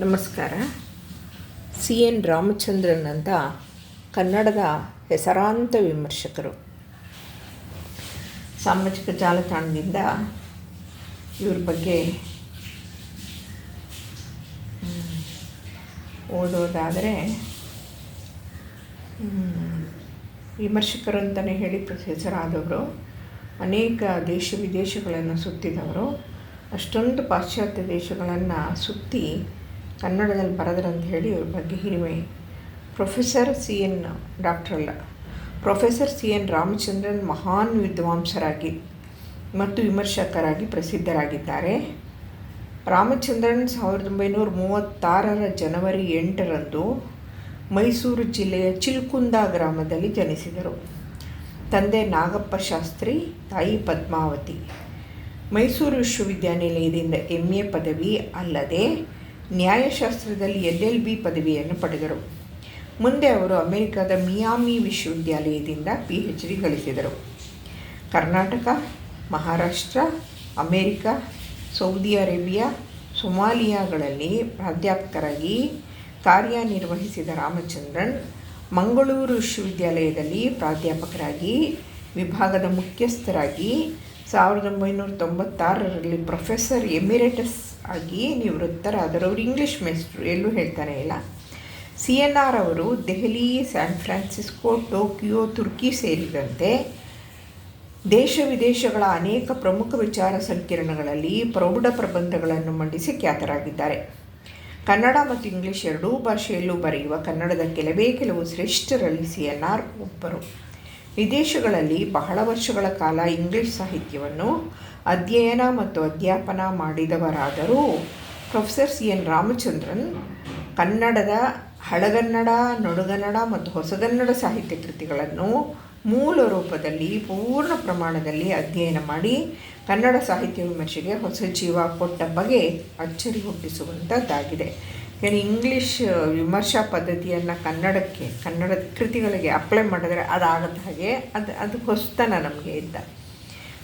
ನಮಸ್ಕಾರ. C. N. Ramachandran ಅಂತ ಕನ್ನಡದ ಹೆಸರಾಂತ ವಿಮರ್ಶಕರು. ಸಾಮಾಜಿಕ ಜಾಲತಾಣದಿಂದ ಇವ್ರ ಬಗ್ಗೆ ಓದೋದಾದರೆ ವಿಮರ್ಶಕರು ಅಂತಲೇ ಹೇಳಿ ಹೆಸರಾದವರು. ಅನೇಕ ದೇಶ ವಿದೇಶಗಳನ್ನು ಸುತ್ತಿದವರು. ಅಷ್ಟೊಂದು ಪಾಶ್ಚಾತ್ಯ ದೇಶಗಳನ್ನು ಸುತ್ತಿ ಕನ್ನಡದಲ್ಲಿ ಬರೆದ್ರಂತ ಹೇಳಿ ಇವ್ರ ಬಗ್ಗೆ ಹಿರಿಮೆ. ಪ್ರೊಫೆಸರ್ ಸಿ ಎನ್ ಡಾಕ್ಟರ್ ಅಲ್ಲ. ಪ್ರೊಫೆಸರ್ ಸಿ ಎನ್ ರಾಮಚಂದ್ರನ್ ಮಹಾನ್ ವಿದ್ವಾಂಸರಾಗಿ ಮತ್ತು ವಿಮರ್ಶಕರಾಗಿ ಪ್ರಸಿದ್ಧರಾಗಿದ್ದಾರೆ. ರಾಮಚಂದ್ರನ್ ಸಾವಿರದ ಒಂಬೈನೂರ ಮೂವತ್ತಾರರ ಜನವರಿ ಎಂಟರಂದು ಮೈಸೂರು ಜಿಲ್ಲೆಯ ಚಿಲ್ಕುಂದ ಗ್ರಾಮದಲ್ಲಿ ಜನಿಸಿದರು. ತಂದೆ ನಾಗಪ್ಪ ಶಾಸ್ತ್ರಿ, ತಾಯಿ ಪದ್ಮಾವತಿ. ಮೈಸೂರು ವಿಶ್ವವಿದ್ಯಾನಿಲಯದಿಂದ ಎಂ ಎ ಪದವಿ ಅಲ್ಲದೆ ನ್ಯಾಯಶಾಸ್ತ್ರದಲ್ಲಿ ಎಲ್ ಎಲ್ ಬಿ ಪದವಿಯನ್ನು ಪಡೆದರು. ಮುಂದೆ ಅವರು ಅಮೆರಿಕದ ಮಿಯಾಮಿ ವಿಶ್ವವಿದ್ಯಾಲಯದಿಂದ ಪಿ ಎಚ್ ಡಿ ಗಳಿಸಿದರು. Karnataka, Maharashtra, America, Saudi Arabia, ಸೊಮಾಲಿಯಾಗಳಲ್ಲಿ ಪ್ರಾಧ್ಯಾಪಕರಾಗಿ ಕಾರ್ಯನಿರ್ವಹಿಸಿದ ರಾಮಚಂದ್ರನ್ ಮಂಗಳೂರು ವಿಶ್ವವಿದ್ಯಾಲಯದಲ್ಲಿ ಪ್ರಾಧ್ಯಾಪಕರಾಗಿ, ವಿಭಾಗದ ಮುಖ್ಯಸ್ಥರಾಗಿ ಸಾವಿರದ ಒಂಬೈನೂರ ತೊಂಬತ್ತಾರರಲ್ಲಿ ಪ್ರೊಫೆಸರ್ ಎಮಿರೇಟಸ್ ಆಗಿ ನಿವೃತ್ತರಾದರು ಅವರು ಇಂಗ್ಲೀಷ್ ಮೇಸ್ಟ್ರು ಎಲ್ಲೂ ಹೇಳ್ತಾರೆ ಇಲ್ಲ. ಸಿ ಎನ್ ಆರ್ ಅವರು Delhi San Francisco Tokyo Turkey ಸೇರಿದಂತೆ ದೇಶ ವಿದೇಶಗಳ ಅನೇಕ ಪ್ರಮುಖ ವಿಚಾರ ಸಂಕಿರಣಗಳಲ್ಲಿ ಪ್ರೌಢ ಪ್ರಬಂಧಗಳನ್ನು ಮಂಡಿಸಿ ಖ್ಯಾತರಾಗಿದ್ದಾರೆ. ಕನ್ನಡ ಮತ್ತು ಇಂಗ್ಲಿಷ್ ಎರಡೂ ಭಾಷೆಯಲ್ಲೂ ಬರೆಯುವ ಕನ್ನಡದ ಕೆಲವೇ ಕೆಲವು ಶ್ರೇಷ್ಠರಲ್ಲಿ ಸಿ ಎನ್ ಆರ್ ಒಬ್ಬರು. ವಿದೇಶಗಳಲ್ಲಿ ಬಹಳ ವರ್ಷಗಳ ಕಾಲ ಇಂಗ್ಲಿಷ್ ಸಾಹಿತ್ಯವನ್ನು ಅಧ್ಯಯನ ಮತ್ತು ಅಧ್ಯಾಪನ ಮಾಡಿದವರಾದರೂ ಪ್ರೊಫೆಸರ್ ಸಿ ಎನ್ ರಾಮಚಂದ್ರನ್ ಕನ್ನಡದ ಹಳಗನ್ನಡ, ನಡುಗನ್ನಡ ಮತ್ತು ಹೊಸಗನ್ನಡ ಸಾಹಿತ್ಯ ಕೃತಿಗಳನ್ನು ಮೂಲ ರೂಪದಲ್ಲಿ ಪೂರ್ಣ ಪ್ರಮಾಣದಲ್ಲಿ ಅಧ್ಯಯನ ಮಾಡಿ ಕನ್ನಡ ಸಾಹಿತ್ಯ ವಿಮರ್ಶೆಗೆ ಹೊಸ ಜೀವ ಕೊಟ್ಟ ಬಗೆ ಅಚ್ಚರಿ ಹುಟ್ಟಿಸುವಂಥದ್ದಾಗಿದೆ. ಏನು ಇಂಗ್ಲೀಷ್ ವಿಮರ್ಶಾ ಪದ್ಧತಿಯನ್ನು ಕನ್ನಡಕ್ಕೆ ಕನ್ನಡದ ಕೃತಿಗಳಿಗೆ ಅಪ್ಲೈ ಮಾಡಿದ್ರೆ ಅದಾಗದ ಹಾಗೆ ಅದು ಅದು ಹೊಸತನ ನಮಗೆ ಇದ್ದ.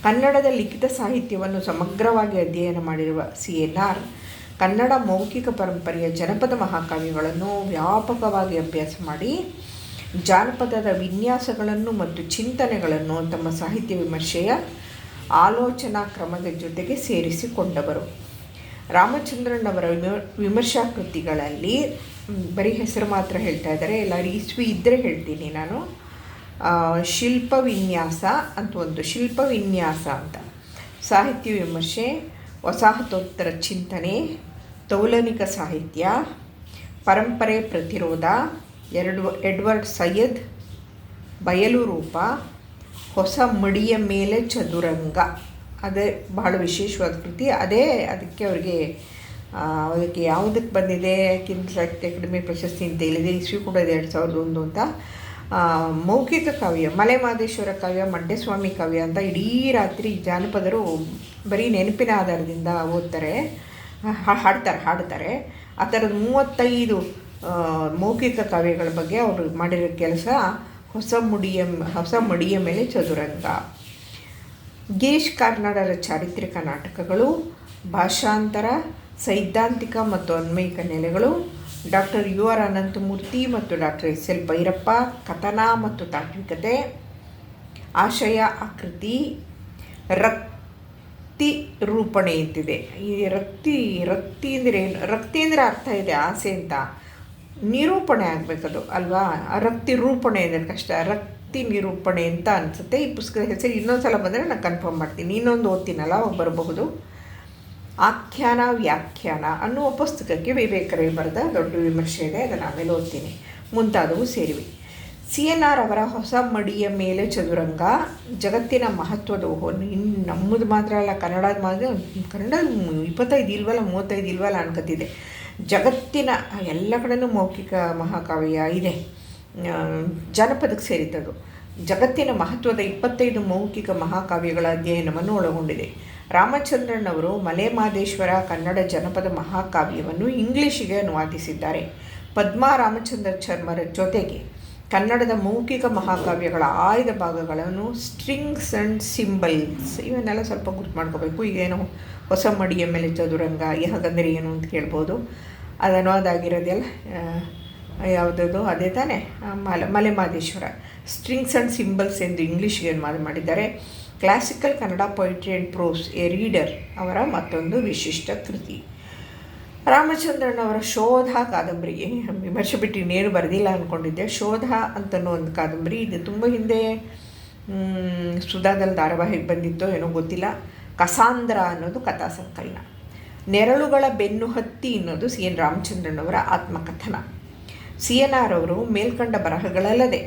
ಕನ್ನಡದ ಲಿಖಿತ ಸಾಹಿತ್ಯವನ್ನು ಸಮಗ್ರವಾಗಿ ಅಧ್ಯಯನ ಮಾಡಿರುವ ಸಿ ಎನ್ ಆರ್, ಕನ್ನಡ ಮೌಖಿಕ ಪರಂಪರೆಯ ಜನಪದ ಮಹಾಕಾವ್ಯಗಳನ್ನು ವ್ಯಾಪಕವಾಗಿ ಅಭ್ಯಾಸ ಮಾಡಿ ಜಾನಪದದ ವಿನ್ಯಾಸಗಳನ್ನು ಮತ್ತು ಚಿಂತನೆಗಳನ್ನು ತಮ್ಮ ಸಾಹಿತ್ಯ ವಿಮರ್ಶೆಯ ಆಲೋಚನಾ ಕ್ರಮದ ಜೊತೆಗೆ ಸೇರಿಸಿಕೊಂಡವರು. ರಾಮಚಂದ್ರನ್ ಅವರ ವಿಮ ವಿಮರ್ಶಾ ಕೃತಿಗಳಲ್ಲಿ ಬರೀ ಹೆಸರು ಮಾತ್ರ ಹೇಳ್ತಾ ಇದ್ದಾರೆ ಎಲ್ಲ ರೀಸ್ವಿ ಇದ್ದರೆ ಹೇಳ್ತೀನಿ ನಾನು. ಶಿಲ್ಪ ವಿನ್ಯಾಸ ಅಂತ ಒಂದು ಶಿಲ್ಪ ವಿನ್ಯಾಸ ಅಂತ. ಸಾಹಿತ್ಯ ವಿಮರ್ಶೆ, ವಸಾಹತೋತ್ತರ ಚಿಂತನೆ, ತೌಲನಿಕ ಸಾಹಿತ್ಯ, ಪರಂಪರೆ ಪ್ರತಿರೋಧ, ಎರಡು, ಎಡ್ವರ್ಡ್ ಸೈಯದ್, ಬಯಲು ರೂಪ, ಹೊಸ ಮಡಿಯ ಮೇಲೆ ಚದುರಂಗ. ಅದೇ ಬಹಳ ವಿಶೇಷವಾದ ಕೃತಿ. ಅದೇ ಅದಕ್ಕೆ ಅವರಿಗೆ ಅದಕ್ಕೆ ಯಾವುದಕ್ಕೆ ಬಂದಿದೆ? ಕಿಂಗ್ ಸಾಹಿತ್ಯ ಅಕಾಡೆಮಿ ಪ್ರಶಸ್ತಿ ಅಂತ ಹೇಳಿದೆ. ಇಸ್ವಿ ಕೂಡ ಇದೆ ಎರಡು ಸಾವಿರದ ಒಂದು ಅಂತ. ಮೌಖಿಕ ಕಾವ್ಯ ಮಲೆ ಮಹದೇಶ್ವರ ಕಾವ್ಯ, ಮಂಡ್ಯಸ್ವಾಮಿ ಕಾವ್ಯ ಅಂತ ಇಡೀ ರಾತ್ರಿ ಜಾನಪದರು ಬರೀ ನೆನಪಿನ ಆಧಾರದಿಂದ ಓದ್ತಾರೆ. ಹಾಡ್ತಾರೆ ಹಾಡ್ತಾರೆ. ಆ ಥರದ ಮೂವತ್ತೈದು ಮೌಖಿಕ ಕಾವ್ಯಗಳ ಬಗ್ಗೆ ಅವರು ಮಾಡಿರೋ ಕೆಲಸ ಹೊಸ ಮುಡಿಯ ಹೊಸ ಮುಡಿಯ ಮೇಲೆ ಚದುರಂಗ. ಗೇಶ್ ಕಾರ್ನಾಡರ ಚಾರಿತ್ರಿಕ ನಾಟಕಗಳು, ಭಾಷಾಂತರ, ಸೈದ್ಧಾಂತಿಕ ಮತ್ತು ಅನ್ವಯಿಕ ನೆಲೆಗಳು ಡಾಕ್ಟರ್ ಯು ಆರ್ ಅನಂತಮೂರ್ತಿ ಮತ್ತು ಡಾಕ್ಟರ್ ಎಸ್ ಎಲ್ ಭೈರಪ್ಪ, ಕಥನ ಮತ್ತು ತಾತ್ವಿಕತೆ ಆಶಯ, ಆಕೃತಿ, ರಕ್ತಿ ರೂಪಣೆ ಅಂತಿದೆ ಈ ರಕ್ತಿ ರಕ್ತಿ ಅಂದರೆ ಏನು? ರಕ್ತಿ ಅಂದರೆ ಅರ್ಥ ಇದೆ, ಆಸೆ ಅಂತ. ನಿರೂಪಣೆ ಆಗಬೇಕದು, ಅಲ್ವಾ? ರಕ್ತಿ ರೂಪಣೆ ಅಂದರೆ ಕಷ್ಟ. ರಕ್ತಿ ನಿರೂಪಣೆ ಅಂತ ಅನಿಸುತ್ತೆ. ಈ ಪುಸ್ತಕದ ಹೆಸರು ಇನ್ನೊಂದು ಸಲ ಬಂದರೆ ನಾನು ಕನ್ಫರ್ಮ್ ಮಾಡ್ತೀನಿ. ಇನ್ನೊಂದು ಓದ್ತೀನಲ್ಲ ಅವಾಗ ಬರಬಹುದು. ಆಖ್ಯಾನ, ವ್ಯಾಖ್ಯಾನ ಅನ್ನುವ ಪುಸ್ತಕಕ್ಕೆ ವಿವೇಕರೇ ಬರೆದ ದೊಡ್ಡ ವಿಮರ್ಶೆ ಇದೆ, ಅದನ್ನು ಆಮೇಲೆ ಓದ್ತೀನಿ ಮುಂತಾದವು ಸೇರಿವೆ. ಸಿ ಎನ್ ಆರ್ ಅವರ ಹೊಸ ಮಡಿಯ ಮೇಲೆ ಚದುರಂಗ, ಜಗತ್ತಿನ ಮಹತ್ವದ ಇನ್ನು ನಮ್ಮದು ಮಾತ್ರ ಅಲ್ಲ, ಕನ್ನಡದ ಮಾತ್ರ ಕನ್ನಡ ಇಪ್ಪತ್ತೈದು ಇಲ್ವಲ್ಲ, ಮೂವತ್ತೈದು ಇಲ್ವಲ್ಲ ಅನ್ಕೋತಿದೆ ಜಗತ್ತಿನ ಎಲ್ಲ ಕಡೆಯೂ ಮೌಖಿಕ ಮಹಾಕಾವ್ಯ ಇದೆ. ಜಾನಪದಕ್ಕೆ ಸೇರಿದ್ದದು. ಜಗತ್ತಿನ ಮಹತ್ವದ ಇಪ್ಪತ್ತೈದು ಮೌಖಿಕ ಮಹಾಕಾವ್ಯಗಳ ಅಧ್ಯಯನವನ್ನು ಒಳಗೊಂಡಿದೆ. ರಾಮಚಂದ್ರನ್ ಅವರು ಮಲೆ ಮಹದೇಶ್ವರ ಕನ್ನಡ ಜನಪದ ಮಹಾಕಾವ್ಯವನ್ನು ಇಂಗ್ಲಿಷಿಗೆ ಅನುವಾದಿಸಿದ್ದಾರೆ. ಪದ್ಮಾ ರಾಮಚಂದ್ರ ಶರ್ಮರ ಜೊತೆಗೆ ಕನ್ನಡದ ಮೌಖಿಕ ಮಹಾಕಾವ್ಯಗಳ ಆಯ್ದ ಭಾಗಗಳನ್ನು ಸ್ಟ್ರಿಂಗ್ಸ್ ಅಂಡ್ ಸಿಂಬಲ್ಸ್ ಇವನ್ನೆಲ್ಲ ಸ್ವಲ್ಪ ಗುರ್ತು ಮಾಡ್ಕೋಬೇಕು. ಈಗೇನು ಹೊಸ ಮಡಿಯ ಮೇಲೆ ಚದುರಂಗ ಯಾಕಂದರೆ ಏನು ಅಂತ ಕೇಳ್ಬೋದು ಅದು ಅನುವಾದ ಆಗಿರೋದೆಲ್ಲ ಯಾವುದದು? ಅದೇ ತಾನೇ Male, Malemadeshwara. Strings and symbols ಎಂದು ಇಂಗ್ಲೀಷ್ಗೆ ಅನುವಾದ ಮಾಡಿದ್ದಾರೆ. Classical Kannada poetry and prose a reader ಅವರ ಮತ್ತೊಂದು ವಿಶಿಷ್ಟ ಕೃತಿ. ರಾಮಚಂದ್ರನ್ ಅವರ ಶೋಧ ಕಾದಂಬರಿಗೆ ವಿಮರ್ಶೆ ಬಿಟ್ಟು ಇನ್ನೇನು ಬರೆದಿಲ್ಲ ಅಂದ್ಕೊಂಡಿದ್ದೆ ಶೋಧ ಅಂತನೋ ಒಂದು ಕಾದಂಬರಿ, ಇದು ತುಂಬ ಹಿಂದೆ ಸುಧಾದಲ್ಲಿ ಧಾರಾವಾಹಿಗೆ ಬಂದಿತ್ತೋ ಏನೋ ಗೊತ್ತಿಲ್ಲ. ಕಸಾಂದ್ರ ಅನ್ನೋದು ಕಥಾ ಸಂಕಲನ. ನೆರಳುಗಳ ಬೆನ್ನು ಹತ್ತಿ ಅನ್ನೋದು ಸಿ ಎನ್ ರಾಮಚಂದ್ರನ್ ಆತ್ಮಕಥನ. ಸಿ ಎನ್ ಆರ್ ಅವರು ಮೇಲ್ಕಂಡ ಬರಹಗಳಲ್ಲದೆ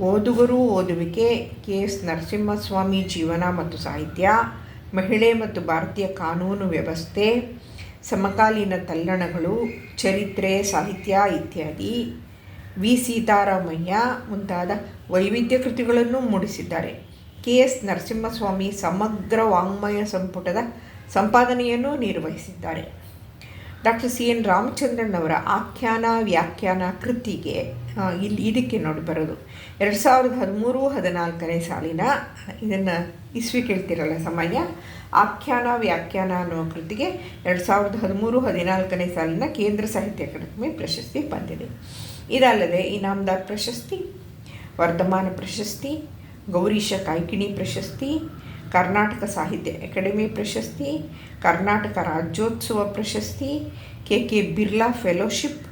ಓದುಗರು ಓದುವಿಕೆ, ಕೆ. ಎಸ್. ನರಸಿಂಹಸ್ವಾಮಿ ಜೀವನ ಮತ್ತು ಸಾಹಿತ್ಯ, ಮಹಿಳೆ ಮತ್ತು ಭಾರತೀಯ ಕಾನೂನು ವ್ಯವಸ್ಥೆ, ಸಮಕಾಲೀನ ತಲ್ಲಣಗಳು, ಚರಿತ್ರೆ, ಸಾಹಿತ್ಯ ಇತ್ಯಾದಿ. ವಿ. ಸೀತಾರಾಮಯ್ಯ ಮುಂತಾದ ವೈವಿಧ್ಯ ಕೃತಿಗಳನ್ನು ಮೂಡಿಸಿದ್ದಾರೆ. ಕೆ. ಎಸ್. ನರಸಿಂಹಸ್ವಾಮಿ ಸಮಗ್ರ ವಾಂಗ್ಮಯ ಸಂಪುಟದ ಸಂಪಾದನೆಯನ್ನು ನಿರ್ವಹಿಸಿದ್ದಾರೆ. ಡಾಕ್ಟರ್ ಸಿ ಎನ್ ರಾಮಚಂದ್ರನ್ ಅವರ ಆಖ್ಯಾನ, ವ್ಯಾಖ್ಯಾನ, ಕೃತಿಗೆ ಇಲ್ಲಿ ಇದಕ್ಕೆ ನೋಡಿ ಬರೋದು. ಎರಡು ಸಾವಿರದ ಹದಿಮೂರು, ಹದಿನಾಲ್ಕನೇ ಸಾಲಿನ ಇದನ್ನು ಇಸ್ವಿ ಕೇಳ್ತಿರಲ್ಲ ಸಮಯ ಆಖ್ಯಾನ, ವ್ಯಾಖ್ಯಾನ ಅನ್ನುವ ಕೃತಿಗೆ ಎರಡು ಸಾವಿರದ ಹದಿಮೂರು, ಹದಿನಾಲ್ಕನೇ ಸಾಲಿನ ಕೇಂದ್ರ ಸಾಹಿತ್ಯ ಅಕಾಡೆಮಿ ಪ್ರಶಸ್ತಿ ಬಂದಿದೆ. ಇದಲ್ಲದೆ ಇನಾಮದಾರ್ ಪ್ರಶಸ್ತಿ, ವರ್ಧಮಾನ ಪ್ರಶಸ್ತಿ, ಗೌರೀಶ ಕಾಯ್ಕಿಣಿ ಪ್ರಶಸ್ತಿ ಕರ್ನಾಟಕ ಸಾಹಿತ್ಯ ಅಕಾಡೆಮಿ ಪ್ರಶಸ್ತಿ, ಕರ್ನಾಟಕ ರಾಜ್ಯೋತ್ಸವ ಪ್ರಶಸ್ತಿ K K Birla fellowship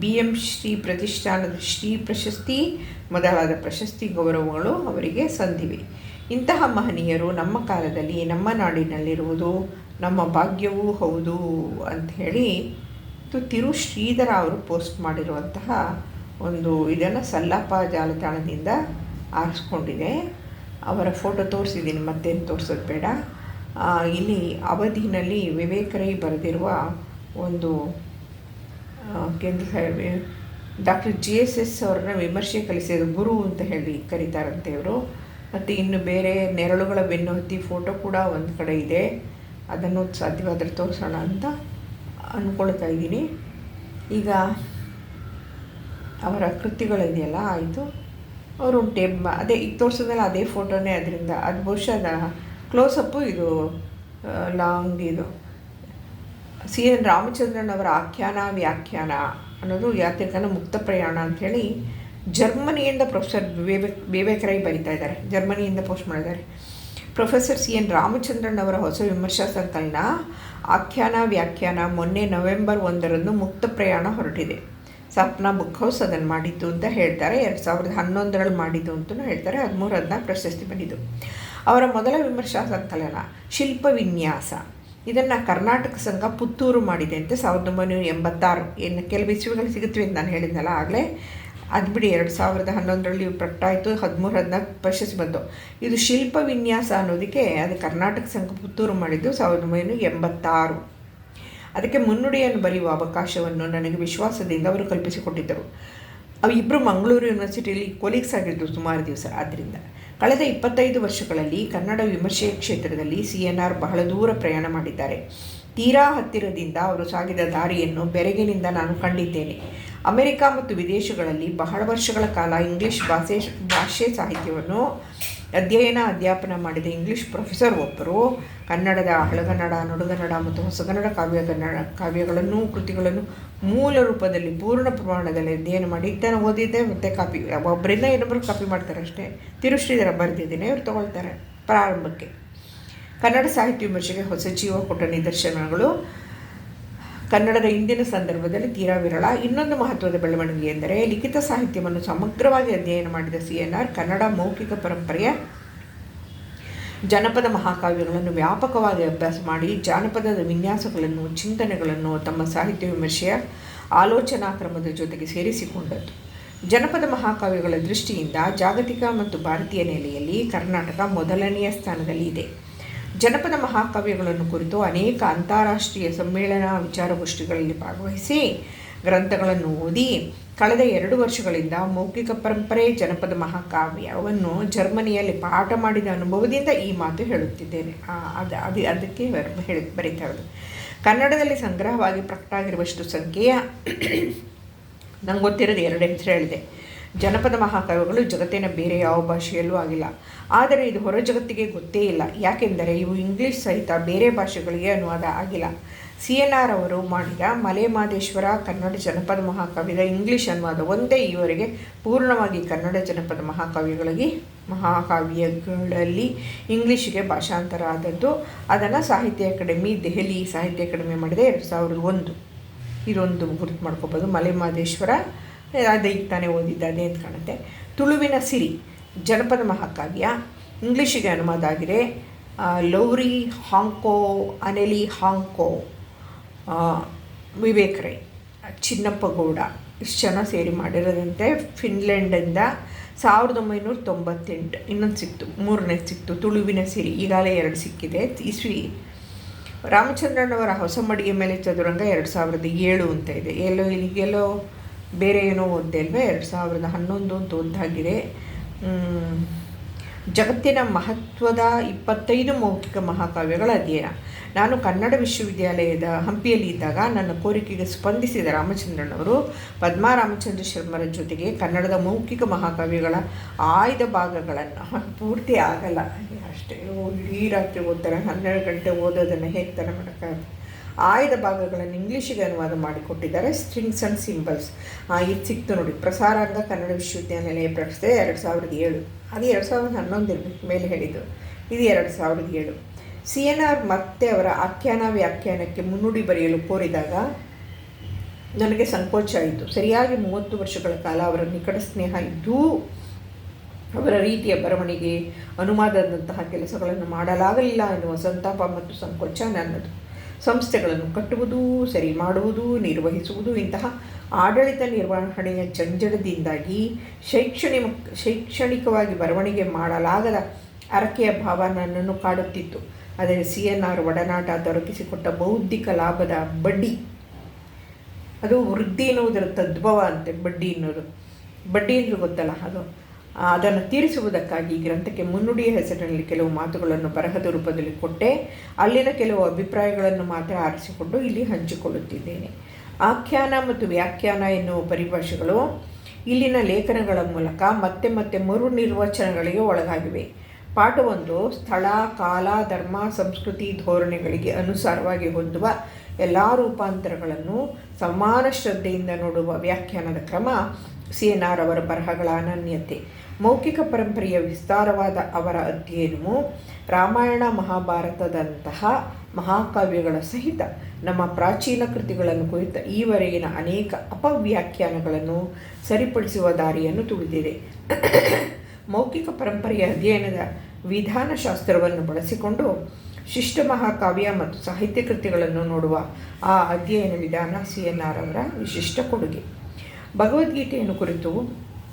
B M Shri ಪ್ರತಿಷ್ಠಾನದ ಶ್ರೀ ಪ್ರಶಸ್ತಿ, ಮೊದಲಾದ ಪ್ರಶಸ್ತಿ ಗೌರವಗಳು ಅವರಿಗೆ ಸಂದಿವೆ. ಇಂತಹ ಮಹನೀಯರು ನಮ್ಮ ಕಾಲದಲ್ಲಿ, ನಮ್ಮ ನಾಡಿನಲ್ಲಿರುವುದು, ನಮ್ಮ ಭಾಗ್ಯವೂ ಹೌದು ಅಂಥೇಳಿ ತಿರು ಶ್ರೀಧರ ಅವರು ಪೋಸ್ಟ್ ಮಾಡಿರುವಂತಹ ಒಂದು ಇದನ್ನು ಸಲ್ಲಪ್ಪ ಜಾಲತಾಣದಿಂದ ಆರಿಸ್ಕೊಂಡಿದೆ. ಅವರ ಫೋಟೋ ತೋರಿಸಿದ್ದೀನಿ, ಮತ್ತೇನು ತೋರಿಸೋದು ಬೇಡ. ಇಲ್ಲಿ ಅವಧಿನಲ್ಲಿ ವಿವೇಕರೈ ಬರೆದಿರುವ ಒಂದು ಕೇಂದ್ರ ಡಾಕ್ಟರ್ ಜಿ ಎಸ್ ಎಸ್ ಅವ್ರನ್ನ ವಿಮರ್ಶೆ ಕಲಿಸಿದ ಗುರು ಅಂತ ಹೇಳಿ ಕರೀತಾರಂತೆ ಇವರು. ಮತ್ತು ಇನ್ನು ಬೇರೆ ನೆರಳುಗಳ ಬೆನ್ನು ಹತ್ತಿ ಫೋಟೋ ಕೂಡ ಒಂದು ಕಡೆ ಇದೆ. ಅದನ್ನು ಸಾಧ್ಯವಾದರೆ ತೋರಿಸೋಣ ಅಂತ ಅಂದ್ಕೊಳ್ತಾ ಇದ್ದೀನಿ. ಈಗ ಅವರ ಕೃತಿಗಳಿದೆಯಲ್ಲ ಆಯಿತು. ಅವರು ಟೇಪ್ ಅದೇ ಈಗ ತೋರಿಸಿದ್ಮೇಲೆ ಅದೇ ಫೋಟೋನೇ ಅದರಿಂದ. ಅದು ಬಹುಶಃ ಕ್ಲೋಸಪ್ಪು ಇದು ಲಾಂಗ್ ಇದು. ಸಿ ಎನ್ ರಾಮಚಂದ್ರನ್ ಅವರ ಆಖ್ಯಾನ, ವ್ಯಾಖ್ಯಾನ ಅನ್ನೋದು ಯಾತ್ರಿಕನ ಮುಕ್ತ ಪ್ರಯಾಣ ಅಂಥೇಳಿ ಜರ್ಮನಿಯಿಂದ ಪ್ರೊಫೆಸರ್ ವಿವೇಕ್ ರೈ ಬರಿತಾ ಇದ್ದಾರೆ. ಜರ್ಮನಿಯಿಂದ ಪೋಸ್ಟ್ ಮಾಡಿದ್ದಾರೆ. ಪ್ರೊಫೆಸರ್ ಸಿ ಎನ್ ರಾಮಚಂದ್ರನ್ ಅವರ ಹೊಸ ವಿಮರ್ಶಾ ಸಂಕಲನ, ಆಖ್ಯಾನ, ವ್ಯಾಖ್ಯಾನ ಮೊನ್ನೆ ನವೆಂಬರ್ ಒಂದರಂದು ಮುಕ್ತ ಪ್ರಯಾಣ ಹೊರಟಿದೆ. ಸಪ್ನಾ ಬುಕ್ ಹೌಸ್ ಅದನ್ನು ಮಾಡಿದ್ದು ಅಂತ ಹೇಳ್ತಾರೆ. ಎರಡು ಸಾವಿರದ ಹನ್ನೊಂದರಲ್ಲಿ ಮಾಡಿದ್ದು ಅಂತಲೂ ಹೇಳ್ತಾರೆ. ಹದಿಮೂರು ಹದಿನಾಲ್ಕು ಪ್ರಶಸ್ತಿ ಬಂದಿದ್ದು ಅವರ ಮೊದಲ ವಿಮರ್ಶಾ ಸಂಕಲನ ಶಿಲ್ಪ ವಿನ್ಯಾಸ ಇದನ್ನು ಕರ್ನಾಟಕ ಸಂಘ ಪುತ್ತೂರು ಮಾಡಿದೆ ಅಂತ ಸಾವಿರದ ಒಂಬೈನೂರ ಎಂಬತ್ತಾರು ಏನು ಕೆಲವು ಇಸ್ವಿಗಳು ಸಿಗುತ್ತವೆ ಅಂತ ನಾನು ಹೇಳಿದ್ನಲ್ಲ ಆಗಲೇ. ಅದು ಬಿಡಿ ಎರಡು ಸಾವಿರದ ಹನ್ನೊಂದರಲ್ಲಿ ಪ್ರಕಟಾಯಿತು ಹದಿಮೂರು ಹದಿನಾಲ್ಕು ಪ್ರಶಸ್ತಿ ಬಂತು. ಇದು ಶಿಲ್ಪ ವಿನ್ಯಾಸ ಅನ್ನೋದಕ್ಕೆ ಅದು ಕರ್ನಾಟಕ ಸಂಘ ಪುತ್ತೂರು ಮಾಡಿದ್ದು ಸಾವಿರದ ಒಂಬೈನೂರ ಎಂಬತ್ತಾರು. ಅದಕ್ಕೆ ಮುನ್ನುಡಿಯನ್ನು ಬರೆಯುವ ಅವಕಾಶವನ್ನು ನನಗೆ ವಿಶ್ವಾಸದಿಂದ ಅವರು ಕಲ್ಪಿಸಿಕೊಟ್ಟಿದ್ದರು. ಅವು ಇಬ್ಬರು ಮಂಗಳೂರು ಯೂನಿವರ್ಸಿಟಿಯಲ್ಲಿ ಕೊಲೀಗ್ಸ್ ಆಗಿದ್ದರು ಸುಮಾರು ದಿವಸ. ಆದ್ದರಿಂದ ಕಳೆದ ಇಪ್ಪತ್ತೈದು ವರ್ಷಗಳಲ್ಲಿ ಕನ್ನಡ ವಿಮರ್ಶೆಯ ಕ್ಷೇತ್ರದಲ್ಲಿ ಸಿ ಎನ್ ಆರ್ ಬಹಳ ದೂರ ಪ್ರಯಾಣ ಮಾಡಿದ್ದಾರೆ. ತೀರಾ ಹತ್ತಿರದಿಂದ ಅವರು ಸಾಗಿದ ದಾರಿಯನ್ನು ಬೆರಗಿನಿಂದ ನಾನು ಕಂಡಿದ್ದೇನೆ. ಅಮೆರಿಕ ಮತ್ತು ವಿದೇಶಗಳಲ್ಲಿ ಬಹಳ ವರ್ಷಗಳ ಕಾಲ ಇಂಗ್ಲಿಷ್ ಭಾಷೆ ಭಾಷೆ ಸಾಹಿತ್ಯವನ್ನು ಅಧ್ಯಯನ, ಅಧ್ಯಾಪನ ಮಾಡಿದ ಇಂಗ್ಲಿಷ್ ಪ್ರೊಫೆಸರ್ ಒಬ್ಬರು. ಕನ್ನಡದ ಹಳಗನ್ನಡ, ನಡುಗನ್ನಡ ಮತ್ತು ಹೊಸಗನ್ನಡ ಕಾವ್ಯ, ಕನ್ನಡ ಕಾವ್ಯಗಳನ್ನು ಕೃತಿಗಳನ್ನು ಮೂಲ ರೂಪದಲ್ಲಿ ಪೂರ್ಣ ಪ್ರಮಾಣದಲ್ಲಿ ಅಧ್ಯಯನ ಮಾಡಿ ಇದನ್ನು ಓದಿದ್ದೆ. ಮತ್ತು ಕಾಪಿ, ಒಬ್ಬರಿಂದ ಇನ್ನೊಬ್ಬರು ಕಾಪಿ ಮಾಡ್ತಾರೆ ಅಷ್ಟೇ. ತಿರುಶ್ರೀಧರ ಬರೆದಿದ್ದೀನಿ, ಇವ್ರು ತೊಗೊಳ್ತಾರೆ ಪ್ರಾರಂಭಕ್ಕೆ. ಕನ್ನಡ ಸಾಹಿತ್ಯ ವಿಮರ್ಶೆಗೆ ಹೊಸ ಜೀವ ಕೊಟ್ಟ ನಿದರ್ಶನಗಳು. ಕನ್ನಡದ ಇಂದಿನ ಸಂದರ್ಭದಲ್ಲಿ ತೀರಾ ವಿರಳ. ಇನ್ನೊಂದು ಮಹತ್ವದ ಬೆಳವಣಿಗೆ ಎಂದರೆ ಲಿಖಿತ ಸಾಹಿತ್ಯವನ್ನು ಸಮಗ್ರವಾಗಿ ಅಧ್ಯಯನ ಮಾಡಿದ ಸಿ ಎನ್ ಆರ್ ಕನ್ನಡ ಮೌಖಿಕ ಪರಂಪರೆಯ ಜನಪದ ಮಹಾಕಾವ್ಯಗಳನ್ನು ವ್ಯಾಪಕವಾಗಿ ಅಭ್ಯಾಸ ಮಾಡಿ ಜಾನಪದದ ವಿನ್ಯಾಸಗಳನ್ನು, ಚಿಂತನೆಗಳನ್ನು ತಮ್ಮ ಸಾಹಿತ್ಯ ವಿಮರ್ಶೆಯ ಆಲೋಚನಾ ಕ್ರಮದ ಜೊತೆಗೆ ಸೇರಿಸಿಕೊಂಡದ್ದು. ಜನಪದ ಮಹಾಕಾವ್ಯಗಳ ದೃಷ್ಟಿಯಿಂದ ಜಾಗತಿಕ ಮತ್ತು ಭಾರತೀಯ ನೆಲೆಯಲ್ಲಿ ಕರ್ನಾಟಕ ಮೊದಲನೆಯ ಸ್ಥಾನದಲ್ಲಿ ಇದೆ. ಜನಪದ ಮಹಾಕಾವ್ಯಗಳನ್ನು ಕುರಿತು ಅನೇಕ ಅಂತಾರಾಷ್ಟ್ರೀಯ ಸಮ್ಮೇಳನ ವಿಚಾರಗೋಷ್ಠಿಗಳಲ್ಲಿ ಭಾಗವಹಿಸಿ ಗ್ರಂಥಗಳನ್ನು ಓದಿ ಕಳೆದ ಎರಡು ವರ್ಷಗಳಿಂದ ಮೌಖಿಕ ಪರಂಪರೆ ಜನಪದ ಮಹಾಕಾವ್ಯವನ್ನು ಜರ್ಮನಿಯಲ್ಲಿ ಪಾಠ ಮಾಡಿದ ಅನುಭವದಿಂದ ಈ ಮಾತು ಹೇಳುತ್ತಿದ್ದೇನೆ. ಅದು ಅದು, ಅದಕ್ಕೆ ಹೇಳಿ, ಬರೀತಾ ಇರೋದು. ಕನ್ನಡದಲ್ಲಿ ಸಂಗ್ರಹವಾಗಿ ಪ್ರಕಟ ಆಗಿರುವಷ್ಟು ಸಂಖ್ಯೆಯ ನಂಗೆ ಗೊತ್ತಿರೋದು ಎರಡು ಹೆಸರು ಹೇಳಿದೆ. ಜನಪದ ಮಹಾಕಾವ್ಯಗಳು ಜಗತ್ತಿನ ಬೇರೆ ಯಾವ ಭಾಷೆಯಲ್ಲೂ ಆಗಿಲ್ಲ. ಆದರೆ ಇದು ಹೊರ ಜಗತ್ತಿಗೆ ಗೊತ್ತೇ ಇಲ್ಲ. ಯಾಕೆಂದರೆ ಇವು ಇಂಗ್ಲಿಷ್ ಸಹಿತ ಬೇರೆ ಭಾಷೆಗಳಿಗೆ ಅನುವಾದ ಆಗಿಲ್ಲ. ಸಿ ಎನ್ ಆರ್ ಅವರು ಮಾಡಿದ ಮಲೆ ಮಾದೇಶ್ವರ ಕನ್ನಡ ಜನಪದ ಮಹಾಕಾವ್ಯದ ಇಂಗ್ಲಿಷ್ ಅನುವಾದ ಒಂದೇ ಈವರೆಗೆ ಪೂರ್ಣವಾಗಿ ಕನ್ನಡ ಜನಪದ ಮಹಾಕಾವ್ಯಗಳಿಗೆ ಮಹಾಕಾವ್ಯಗಳಲ್ಲಿ ಇಂಗ್ಲೀಷಿಗೆ ಭಾಷಾಂತರ ಆದದ್ದು. ಅದನ್ನು ಸಾಹಿತ್ಯ ಅಕಾಡೆಮಿ, ದೆಹಲಿ ಸಾಹಿತ್ಯ ಅಕಾಡೆಮಿ ಮಾಡಿದೆ. ಎರಡು ಸಾವಿರದ ಒಂದು. ಇದೊಂದು ಗುರುತು ಮಾಡ್ಕೋಬೋದು. ಮಲೆ ಮಾದೇಶ್ವರ ಅದೇ ಈಗ ತಾನೇ ಓದಿದ್ದ ಅಂತ ಕಾಣುತ್ತೆ. ತುಳುವಿನ ಸಿರಿ, ಜನಪದ ಮಹಾಕಾವ್ಯ, ಇಂಗ್ಲೀಷಿಗೆ ಅನುವಾದ ಆಗಿದೆ. Lauri Honko, Anneli Honko Vivek Rai Chinnappa Gowda, ಇಷ್ಟು ಜನ ಸೇರಿ ಮಾಡಿರೋದಂತೆ ಫಿನ್ಲೆಂಡಿಂದ ಸಾವಿರದ ಒಂಬೈನೂರ ತೊಂಬತ್ತೆಂಟು. ಇನ್ನೊಂದು ಸಿಕ್ತು, ಮೂರನೇ ಸಿಕ್ತು, ತುಳುವಿನ ಸಿರಿ, ಈಗಾಗಲೇ ಎರಡು ಸಿಕ್ಕಿದೆ. ಇಸ್ವಿ ರಾಮಚಂದ್ರನವರ ಹೊಸ ಮಡಿಗೆ ಮೇಲೆ ಚದುರಂಗ ಎರಡು ಸಾವಿರದ ಏಳು ಅಂತ ಇದೆ. ಎಲ್ಲೋ ಇಲ್ಲಿಗೆಲ್ಲೋ ಬೇರೆ ಏನೋ ಓದ್ದೆ ಅಲ್ವೇ ಎರಡು ಸಾವಿರದ ಹನ್ನೊಂದು ಅಂತ ಓದ್ದಾಗಿದೆ ಜಗತ್ತಿನ ಮಹತ್ವದ ಇಪ್ಪತ್ತೈದು ಮೌಖಿಕ ಮಹಾಕಾವ್ಯಗಳ ಅಧ್ಯಯನ. ನಾನು ಕನ್ನಡ ವಿಶ್ವವಿದ್ಯಾಲಯದ ಹಂಪಿಯಲ್ಲಿ ಇದ್ದಾಗ ನನ್ನ ಕೋರಿಕೆಗೆ ಸ್ಪಂದಿಸಿದ ರಾಮಚಂದ್ರನವರು ಪದ್ಮಾ ರಾಮಚಂದ್ರ ಶರ್ಮರ ಜೊತೆಗೆ ಕನ್ನಡದ ಮೌಖಿಕ ಮಹಾಕಾವ್ಯಗಳ ಆಯ್ದ ಭಾಗಗಳನ್ನು ಪೂರ್ತಿ ಆಗಲ್ಲ. ಅಷ್ಟೇ. ಇಡೀ ರಾತ್ರಿ ಓದ್ತಾರೆ ಹನ್ನೆರಡು ಗಂಟೆ ಓದೋದನ್ನು ಹೇಗೆ ಥರ ಮಾಡೋಕ್ಕಾಗುತ್ತೆ? ಆಯ್ದ ಭಾಗಗಳನ್ನು ಇಂಗ್ಲೀಷಿಗೆ ಅನುವಾದ ಮಾಡಿಕೊಟ್ಟಿದ್ದಾರೆ. ಸ್ಟ್ರಿಂಗ್ಸ್ ಅಂಡ್ ಸಿಂಬಲ್ಸ್ ಇದು ಸಿಕ್ತು ನೋಡಿ. ಪ್ರಸಾರಾಂಗ ಕನ್ನಡ ವಿಶ್ವವಿದ್ಯಾನಿಲಯ ಪ್ರಶಸ್ತಿ ಎರಡು ಸಾವಿರದ ಏಳು. ಅದು ಎರಡು ಸಾವಿರದ ಹನ್ನೊಂದು ಇರಬೇಕು ಮೇಲೆ ಹೇಳಿದ್ದು. ಇದು ಎರಡು ಸಾವಿರದ ಏಳು. ಸಿ ಎನ್ ಆರ್ ಮತ್ತೆ ಅವರ ಆಖ್ಯಾನ ವ್ಯಾಖ್ಯಾನಕ್ಕೆ ಮುನ್ನುಡಿ ಬರೆಯಲು ಕೋರಿದಾಗ ನನಗೆ ಸಂಕೋಚ ಆಯಿತು. ಸರಿಯಾಗಿ ಮೂವತ್ತು ವರ್ಷಗಳ ಕಾಲ ಅವರ ನಿಕಟ ಸ್ನೇಹ ಇದ್ದೂ ಅವರ ರೀತಿಯ ಬರವಣಿಗೆ, ಅನುವಾದದಂತಹ ಕೆಲಸಗಳನ್ನು ಮಾಡಲಾಗಲಿಲ್ಲ ಎನ್ನುವ ಸಂತಾಪ ಮತ್ತು ಸಂಕೋಚ ನನ್ನದು. ಸಂಸ್ಥೆಗಳನ್ನು ಕಟ್ಟುವುದು, ಸರಿ ಮಾಡುವುದು, ನಿರ್ವಹಿಸುವುದು, ಇಂತಹ ಆಡಳಿತ ನಿರ್ವಹಣೆಯ ಜಂಜಡದಿಂದಾಗಿ ಶೈಕ್ಷಣಿಕ, ಶೈಕ್ಷಣಿಕವಾಗಿ ಬರವಣಿಗೆ ಮಾಡಲಾಗದ ಅರಕೆಯ ಭಾವ ನನ್ನನ್ನು ಕಾಡುತ್ತಿತ್ತು. ಆದರೆ ಸಿ ಎನ್ ಆರ್ ಒಡನಾಟ ದೊರಕಿಸಿಕೊಟ್ಟ ಬೌದ್ಧಿಕ ಲಾಭದ ಬಡ್ಡಿ, ಅದು ವೃದ್ಧಿ ಎನ್ನುವುದರ ತದ್ಭವ ಅಂತೆ, ಬಡ್ಡಿ ಅನ್ನೋದು ಬಡ್ಡಿ ಅಂದ್ರೆ ಗೊತ್ತಲ್ಲ ಅದು. ಅದನ್ನು ತೀರಿಸುವುದಕ್ಕಾಗಿ ಈ ಗ್ರಂಥಕ್ಕೆ ಮುನ್ನುಡಿಯ ಹೆಸರಿನಲ್ಲಿ ಕೆಲವು ಮಾತುಗಳನ್ನು ಬರಹದ ರೂಪದಲ್ಲಿ ಕೊಟ್ಟೆ. ಅಲ್ಲಿನ ಕೆಲವು ಅಭಿಪ್ರಾಯಗಳನ್ನು ಮಾತ್ರ ಆರಿಸಿಕೊಂಡು ಇಲ್ಲಿ ಹಂಚಿಕೊಳ್ಳುತ್ತಿದ್ದೇನೆ. ಆಖ್ಯಾನ ಮತ್ತು ವ್ಯಾಖ್ಯಾನ ಎನ್ನುವ ಪರಿಭಾಷೆಗಳು ಇಲ್ಲಿನ ಲೇಖನಗಳ ಮೂಲಕ ಮತ್ತೆ ಮತ್ತೆ ಮರು ನಿರ್ವಚನಗಳಿಗೆ ಒಳಗಾಗಿವೆ. ಪಾಠವೊಂದು ಸ್ಥಳ, ಕಾಲ, ಧರ್ಮ, ಸಂಸ್ಕೃತಿ ಧೋರಣೆಗಳಿಗೆ ಅನುಸಾರವಾಗಿ ಹೊಂದುವ ಎಲ್ಲ ರೂಪಾಂತರಗಳನ್ನು ಸಮಾನ ಶ್ರದ್ಧೆಯಿಂದ ನೋಡುವ ವ್ಯಾಖ್ಯಾನದ ಕ್ರಮ ಸಿ ಎನ್ ಆರ್ ಅವರ ಬರಹಗಳ ಅನನ್ಯತೆ. ಮೌಖಿಕ ಪರಂಪರೆಯ ವಿಸ್ತಾರವಾದ ಅವರ ಅಧ್ಯಯನವು ರಾಮಾಯಣ ಮಹಾಭಾರತದಂತಹ ಮಹಾಕಾವ್ಯಗಳ ಸಹಿತ ನಮ್ಮ ಪ್ರಾಚೀನ ಕೃತಿಗಳನ್ನು ಕುರಿತ ಈವರೆಗಿನ ಅನೇಕ ಅಪವ್ಯಾಖ್ಯಾನಗಳನ್ನು ಸರಿಪಡಿಸುವ ದಾರಿಯನ್ನು ತುಳಿದಿದೆ. ಮೌಖಿಕ ಪರಂಪರೆಯ ಅಧ್ಯಯನದ ವಿಧಾನಶಾಸ್ತ್ರವನ್ನು ಬಳಸಿಕೊಂಡು ಶಿಷ್ಟ ಮಹಾಕಾವ್ಯ ಮತ್ತು ಸಾಹಿತ್ಯ ಕೃತಿಗಳನ್ನು ನೋಡುವ ಆ ಅಧ್ಯಯನ ವಿಧಾನ ಸಿ. ಎನ್. ಆರ್. ಅವರ ವಿಶಿಷ್ಟ ಕೊಡುಗೆ. ಭಗವದ್ಗೀತೆಯನ್ನು ಕುರಿತು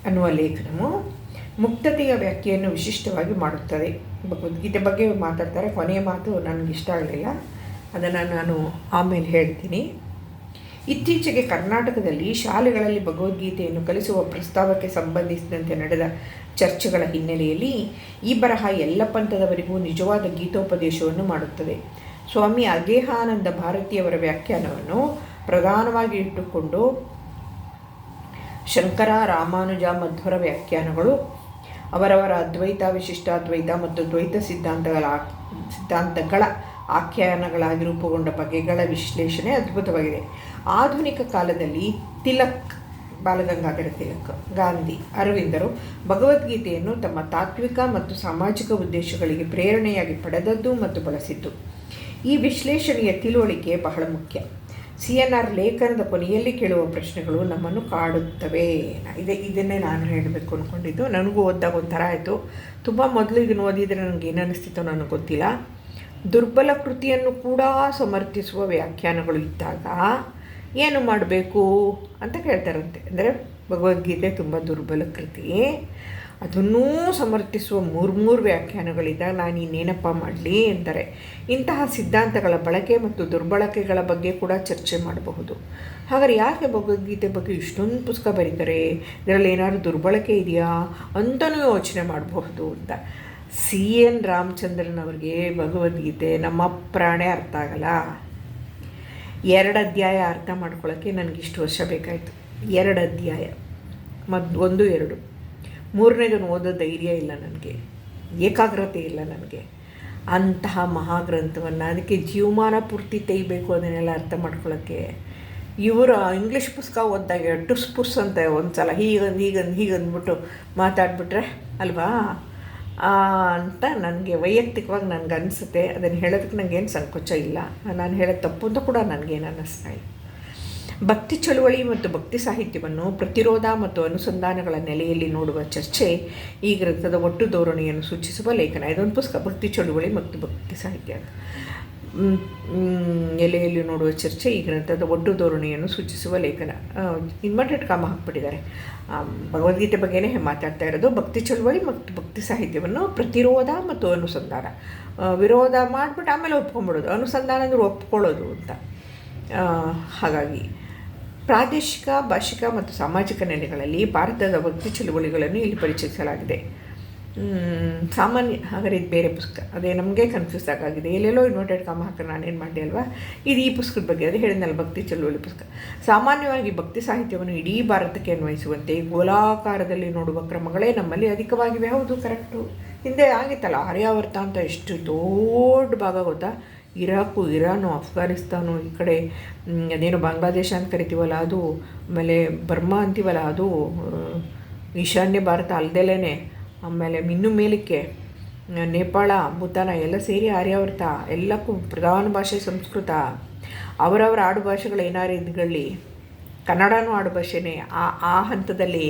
ಅನ್ನುವ ಲೇಖನವು ಮುಕ್ತತೆಯ ವ್ಯಾಖ್ಯೆಯನ್ನು ವಿಶಿಷ್ಟವಾಗಿ ಮಾಡುತ್ತದೆ. ಭಗವದ್ಗೀತೆ ಬಗ್ಗೆ ಮಾತಾಡ್ತಾರೆ. ಕೊನೆಯ ಮಾತು ನನಗೆ ಇಷ್ಟ ಆಗಲಿಲ್ಲ. ಅದನ್ನು ನಾನು ಆಮೇಲೆ ಹೇಳ್ತೀನಿ. ಇತ್ತೀಚೆಗೆ ಕರ್ನಾಟಕದಲ್ಲಿ ಶಾಲೆಗಳಲ್ಲಿ ಭಗವದ್ಗೀತೆಯನ್ನು ಕಲಿಸುವ ಪ್ರಸ್ತಾವಕ್ಕೆ ಸಂಬಂಧಿಸಿದಂತೆ ನಡೆದ ಚರ್ಚೆಗಳ ಹಿನ್ನೆಲೆಯಲ್ಲಿ ಈ ಬರಹ ಎಲ್ಲ ಪಂಥದವರಿಗೂ ನಿಜವಾದ ಗೀತೋಪದೇಶವನ್ನು ಮಾಡುತ್ತದೆ. ಸ್ವಾಮಿ ಅಗೇಹಾನಂದ ಭಾರತಿಯವರ ವ್ಯಾಖ್ಯಾನವನ್ನು ಪ್ರಧಾನವಾಗಿ ಇಟ್ಟುಕೊಂಡು ಶಂಕರ, ರಾಮಾನುಜ, ಮಧ್ವರ ವ್ಯಾಖ್ಯಾನಗಳು ಅವರವರ ಅದ್ವೈತ, ವಿಶಿಷ್ಟಾದ್ವೈತ ಮತ್ತು ದ್ವೈತ ಸಿದ್ಧಾಂತಗಳ ಸಿದ್ಧಾಂತಗಳ ಆಖ್ಯಾನಗಳಾಗಿ ರೂಪುಗೊಂಡ ಬಗೆಗಳ ವಿಶ್ಲೇಷಣೆ ಅದ್ಭುತವಾಗಿದೆ. ಆಧುನಿಕ ಕಾಲದಲ್ಲಿ ತಿಲಕ್, ಬಾಲಗಂಗಾಧರ ತಿಲಕ್, ಗಾಂಧಿ, ಅರವಿಂದರು, ಭಗವದ್ಗೀತೆಯನ್ನು ತಮ್ಮ ತಾತ್ವಿಕ ಮತ್ತು ಸಾಮಾಜಿಕ ಉದ್ದೇಶಗಳಿಗೆ ಪ್ರೇರಣೆಯಾಗಿ ಪಡೆದದ್ದು ಮತ್ತು ಬಳಸಿದ್ದು. ಈ ವಿಶ್ಲೇಷಣೆಯ ತಿಳುವಳಿಕೆ ಬಹಳ ಮುಖ್ಯ. ಸಿ ಎನ್ ಆರ್ ಲೇಖನದ ಕೊನೆಯಲ್ಲಿ ಕೇಳುವ ಪ್ರಶ್ನೆಗಳು ನಮ್ಮನ್ನು ಕಾಡುತ್ತವೆ. ಇದೇ, ಇದನ್ನೇ ನಾನು ಹೇಳಬೇಕು ಅಂದ್ಕೊಂಡಿದ್ದು ನನಗೂ ಓದಿದಾಗ ಒಂಥರ ಆಯಿತು. ತುಂಬ ಮೊದಲು ಇದನ್ನು ಓದಿದರೆ ನನಗೆ ಏನು ಅನ್ನಿಸ್ತಿತ್ತೋ ನನಗೆ ಗೊತ್ತಿಲ್ಲ. ದುರ್ಬಲ ಕೃತಿಯನ್ನು ಕೂಡ ಸಮರ್ಥಿಸುವ ವ್ಯಾಖ್ಯಾನಗಳು ಇದ್ದಾಗ ಏನು ಮಾಡಬೇಕು ಅಂತ ಕೇಳ್ತಾರಂತೆ. ಅಂದರೆ ಭಗವದ್ಗೀತೆ ತುಂಬ ದುರ್ಬಲ ಕೃತಿ. ಅದನ್ನೂ ಸಮರ್ಥಿಸುವ ಮೂರು ಮೂರು ವ್ಯಾಖ್ಯಾನಗಳಿದ್ದಾಗ ನಾನು ಇನ್ನೇನಪ್ಪ ಮಾಡಲಿ ಎಂದರೆ, ಇಂತಹ ಸಿದ್ಧಾಂತಗಳ ಬಳಕೆ ಮತ್ತು ದುರ್ಬಳಕೆಗಳ ಬಗ್ಗೆ ಕೂಡ ಚರ್ಚೆ ಮಾಡಬಹುದು. ಹಾಗಾದ್ರೆ ಯಾಕೆ ಭಗವದ್ಗೀತೆ ಬಗ್ಗೆ ಇಷ್ಟೊಂದು ಪುಸ್ತಕ ಬರೀತಾರೆ? ಇದರಲ್ಲಿ ಏನಾದರೂ ದುರ್ಬಳಕೆ ಇದೆಯಾ? ಅಂತಲೂ ಯೋಚನೆ ಮಾಡಬಹುದು ಅಂತ. ಸಿ. ಎನ್. ರಾಮಚಂದ್ರನ್ ಅವರಿಗೆ ಭಗವದ್ಗೀತೆ ನಮ್ಮ ಪ್ರಾಣೇ ಅರ್ಥ ಆಗಲ್ಲ. ಎರಡು ಅಧ್ಯಾಯ ಅರ್ಥ ಮಾಡ್ಕೊಳ್ಳೋಕ್ಕೆ ನನಗಿಷ್ಟು ವರ್ಷ ಬೇಕಾಯಿತು. ಎರಡು ಅಧ್ಯಾಯ. ಮದ್, ಒಂದು, ಎರಡು. ಮೂರನೇದನ್ನು ಓದೋ ಧೈರ್ಯ ಇಲ್ಲ ನನಗೆ. ಏಕಾಗ್ರತೆ ಇಲ್ಲ ನನಗೆ. ಅಂತಹ ಮಹಾಗ್ರಂಥವನ್ನು, ಅದಕ್ಕೆ ಜೀವಮಾನ ಪೂರ್ತಿ ತೆಗಿಬೇಕು ಅದನ್ನೆಲ್ಲ ಅರ್ಥ ಮಾಡ್ಕೊಳ್ಳೋಕ್ಕೆ ಇವರು ಇಂಗ್ಲೀಷ್ ಪುಸ್ತಕ ಓದಿದಾಗ ಟುಸ್ ಪುಸ್ ಅಂತ ಒಂದು ಸಲ ಹೀಗಂದು ಹೀಗಂದು ಹೀಗಂದ್ಬಿಟ್ಟು ಮಾತಾಡ್ಬಿಟ್ರೆ ಅಲ್ವಾ? ಅಂತ ನನಗೆ ವೈಯಕ್ತಿಕವಾಗಿ ನನಗೆ ಅದನ್ನು ಹೇಳೋದಕ್ಕೆ ನನಗೇನು ಸಂಕೋಚ ಇಲ್ಲ. ನಾನು ಹೇಳೋದು ತಪ್ಪು ಅಂತ ಕೂಡ ನನಗೇನು ಅನ್ನಿಸ್ತಾ ಇಲ್ಲ. ಭಕ್ತಿ ಚಳುವಳಿ ಮತ್ತು ಭಕ್ತಿ ಸಾಹಿತ್ಯವನ್ನು ಪ್ರತಿರೋಧ ಮತ್ತು ಅನುಸಂಧಾನಗಳ ನೆಲೆಯಲ್ಲಿ ನೋಡುವ ಚರ್ಚೆ ಈ ಗ್ರಂಥದ ಒಟ್ಟು ಧೋರಣೆಯನ್ನು ಸೂಚಿಸುವ ಲೇಖನ. ಇದೊಂದು ಪುಸ್ತಕ, ಭಕ್ತಿ ಚಳುವಳಿ ಮತ್ತು ಭಕ್ತಿ ಸಾಹಿತ್ಯ ಎಲೆಯಲ್ಲಿ ನೋಡುವ ಚರ್ಚೆ ಈ ಗ್ರಂಥದ ಒಟ್ಟು ಧೋರಣೆಯನ್ನು ಸೂಚಿಸುವ ಲೇಖನ. Inverted comma ಹಾಕ್ಬಿಟ್ಟಿದ್ದಾರೆ. ಭಗವದ್ಗೀತೆ ಬಗ್ಗೆನೇ ಮಾತಾಡ್ತಾ ಇರೋದು ಭಕ್ತಿ ಚಳುವಳಿ ಮತ್ತು ಭಕ್ತಿ ಸಾಹಿತ್ಯವನ್ನು ಪ್ರತಿರೋಧ ಮತ್ತು ಅನುಸಂಧಾನ. ವಿರೋಧ ಮಾಡಿಬಿಟ್ಟು ಆಮೇಲೆ ಒಪ್ಕೊಂಡ್ಬಿಡೋದು. ಅನುಸಂಧಾನ ಅಂದರೆ ಒಪ್ಕೊಳ್ಳೋದು ಅಂತ. ಹಾಗಾಗಿ ಪ್ರಾದೇಶಿಕ, ಭಾಷಿಕ ಮತ್ತು ಸಾಮಾಜಿಕ ನೆಲೆಗಳಲ್ಲಿ ಭಾರತದ ಭಕ್ತಿ ಚಳುವಳಿಗಳನ್ನು ಇಲ್ಲಿ ಪರಿಚಯಿಸಲಾಗಿದೆ. ಸಾಮಾನ್ಯ ಹಾಗಾದ್ರೆ ಇದು ಬೇರೆ ಪುಸ್ತಕ. ಅದೇ ನಮಗೆ ಕನ್ಫ್ಯೂಸ್ ಆಗಿದೆ ಎಲ್ಲೆಲ್ಲೋ ಇನ್ವರ್ಟೆಡ್ ಕಾಮ ಹಾಕಿ ನಾನೇನು ಮಾಡಿದೆ ಅಲ್ವಾ? ಇದು ಈ ಪುಸ್ತಕದ ಬಗ್ಗೆ ಅದೇ ಹೇಳಿದ್ನಲ್ಲ, ಭಕ್ತಿ ಚಳುವಳಿ ಪುಸ್ತಕ. ಸಾಮಾನ್ಯವಾಗಿ ಭಕ್ತಿ ಸಾಹಿತ್ಯವನ್ನು ಇಡೀ ಭಾರತಕ್ಕೆ ಅನ್ವಯಿಸುವಂತೆ ಗೋಲಾಕಾರದಲ್ಲಿ ನೋಡುವ ಕ್ರಮಗಳೇ ನಮ್ಮಲ್ಲಿ ಅಧಿಕವಾಗಿವೆ. ಹೌದು ಕರೆಕ್ಟು ಹಿಂದೆ ಆಗಿತ್ತಲ್ಲ, ಆರ್ಯಾವರ್ತ ಅಂತ ಎಷ್ಟು ದೊಡ್ಡ ಭಾಗ ಗೊತ್ತಾ? ಇರಾಕು, ಇರಾನು ಅಫ್ಘಾನಿಸ್ತಾನು ಈ ಕಡೆ ಅದೇನು ಬಾಂಗ್ಲಾದೇಶ ಅಂತ ಕರಿತೀವಲ್ಲ ಅದು, ಆಮೇಲೆ ಬರ್ಮಾ ಅಂತೀವಲ್ಲ ಅದು ಈಶಾನ್ಯ ಭಾರತ ಅಲ್ದೆಲೇ ಆಮೇಲೆ ಇನ್ನು ಮೇಲಕ್ಕೆ ನೇಪಾಳ, ಭೂತಾನ, ಎಲ್ಲ ಸೇರಿ ಆರ್ಯಾವರ್ತ, ಎಲ್ಲಕ್ಕೂ ಪ್ರಧಾನ ಭಾಷೆ ಸಂಸ್ಕೃತ. ಅವರವರ ಆಡು ಭಾಷೆಗಳು ಏನಾರು ಇದ್ಗಳಲ್ಲಿ ಕನ್ನಡನೂ ಆಡು ಭಾಷೆನೇ, ಆ ಆ ಹಂತದಲ್ಲಿ.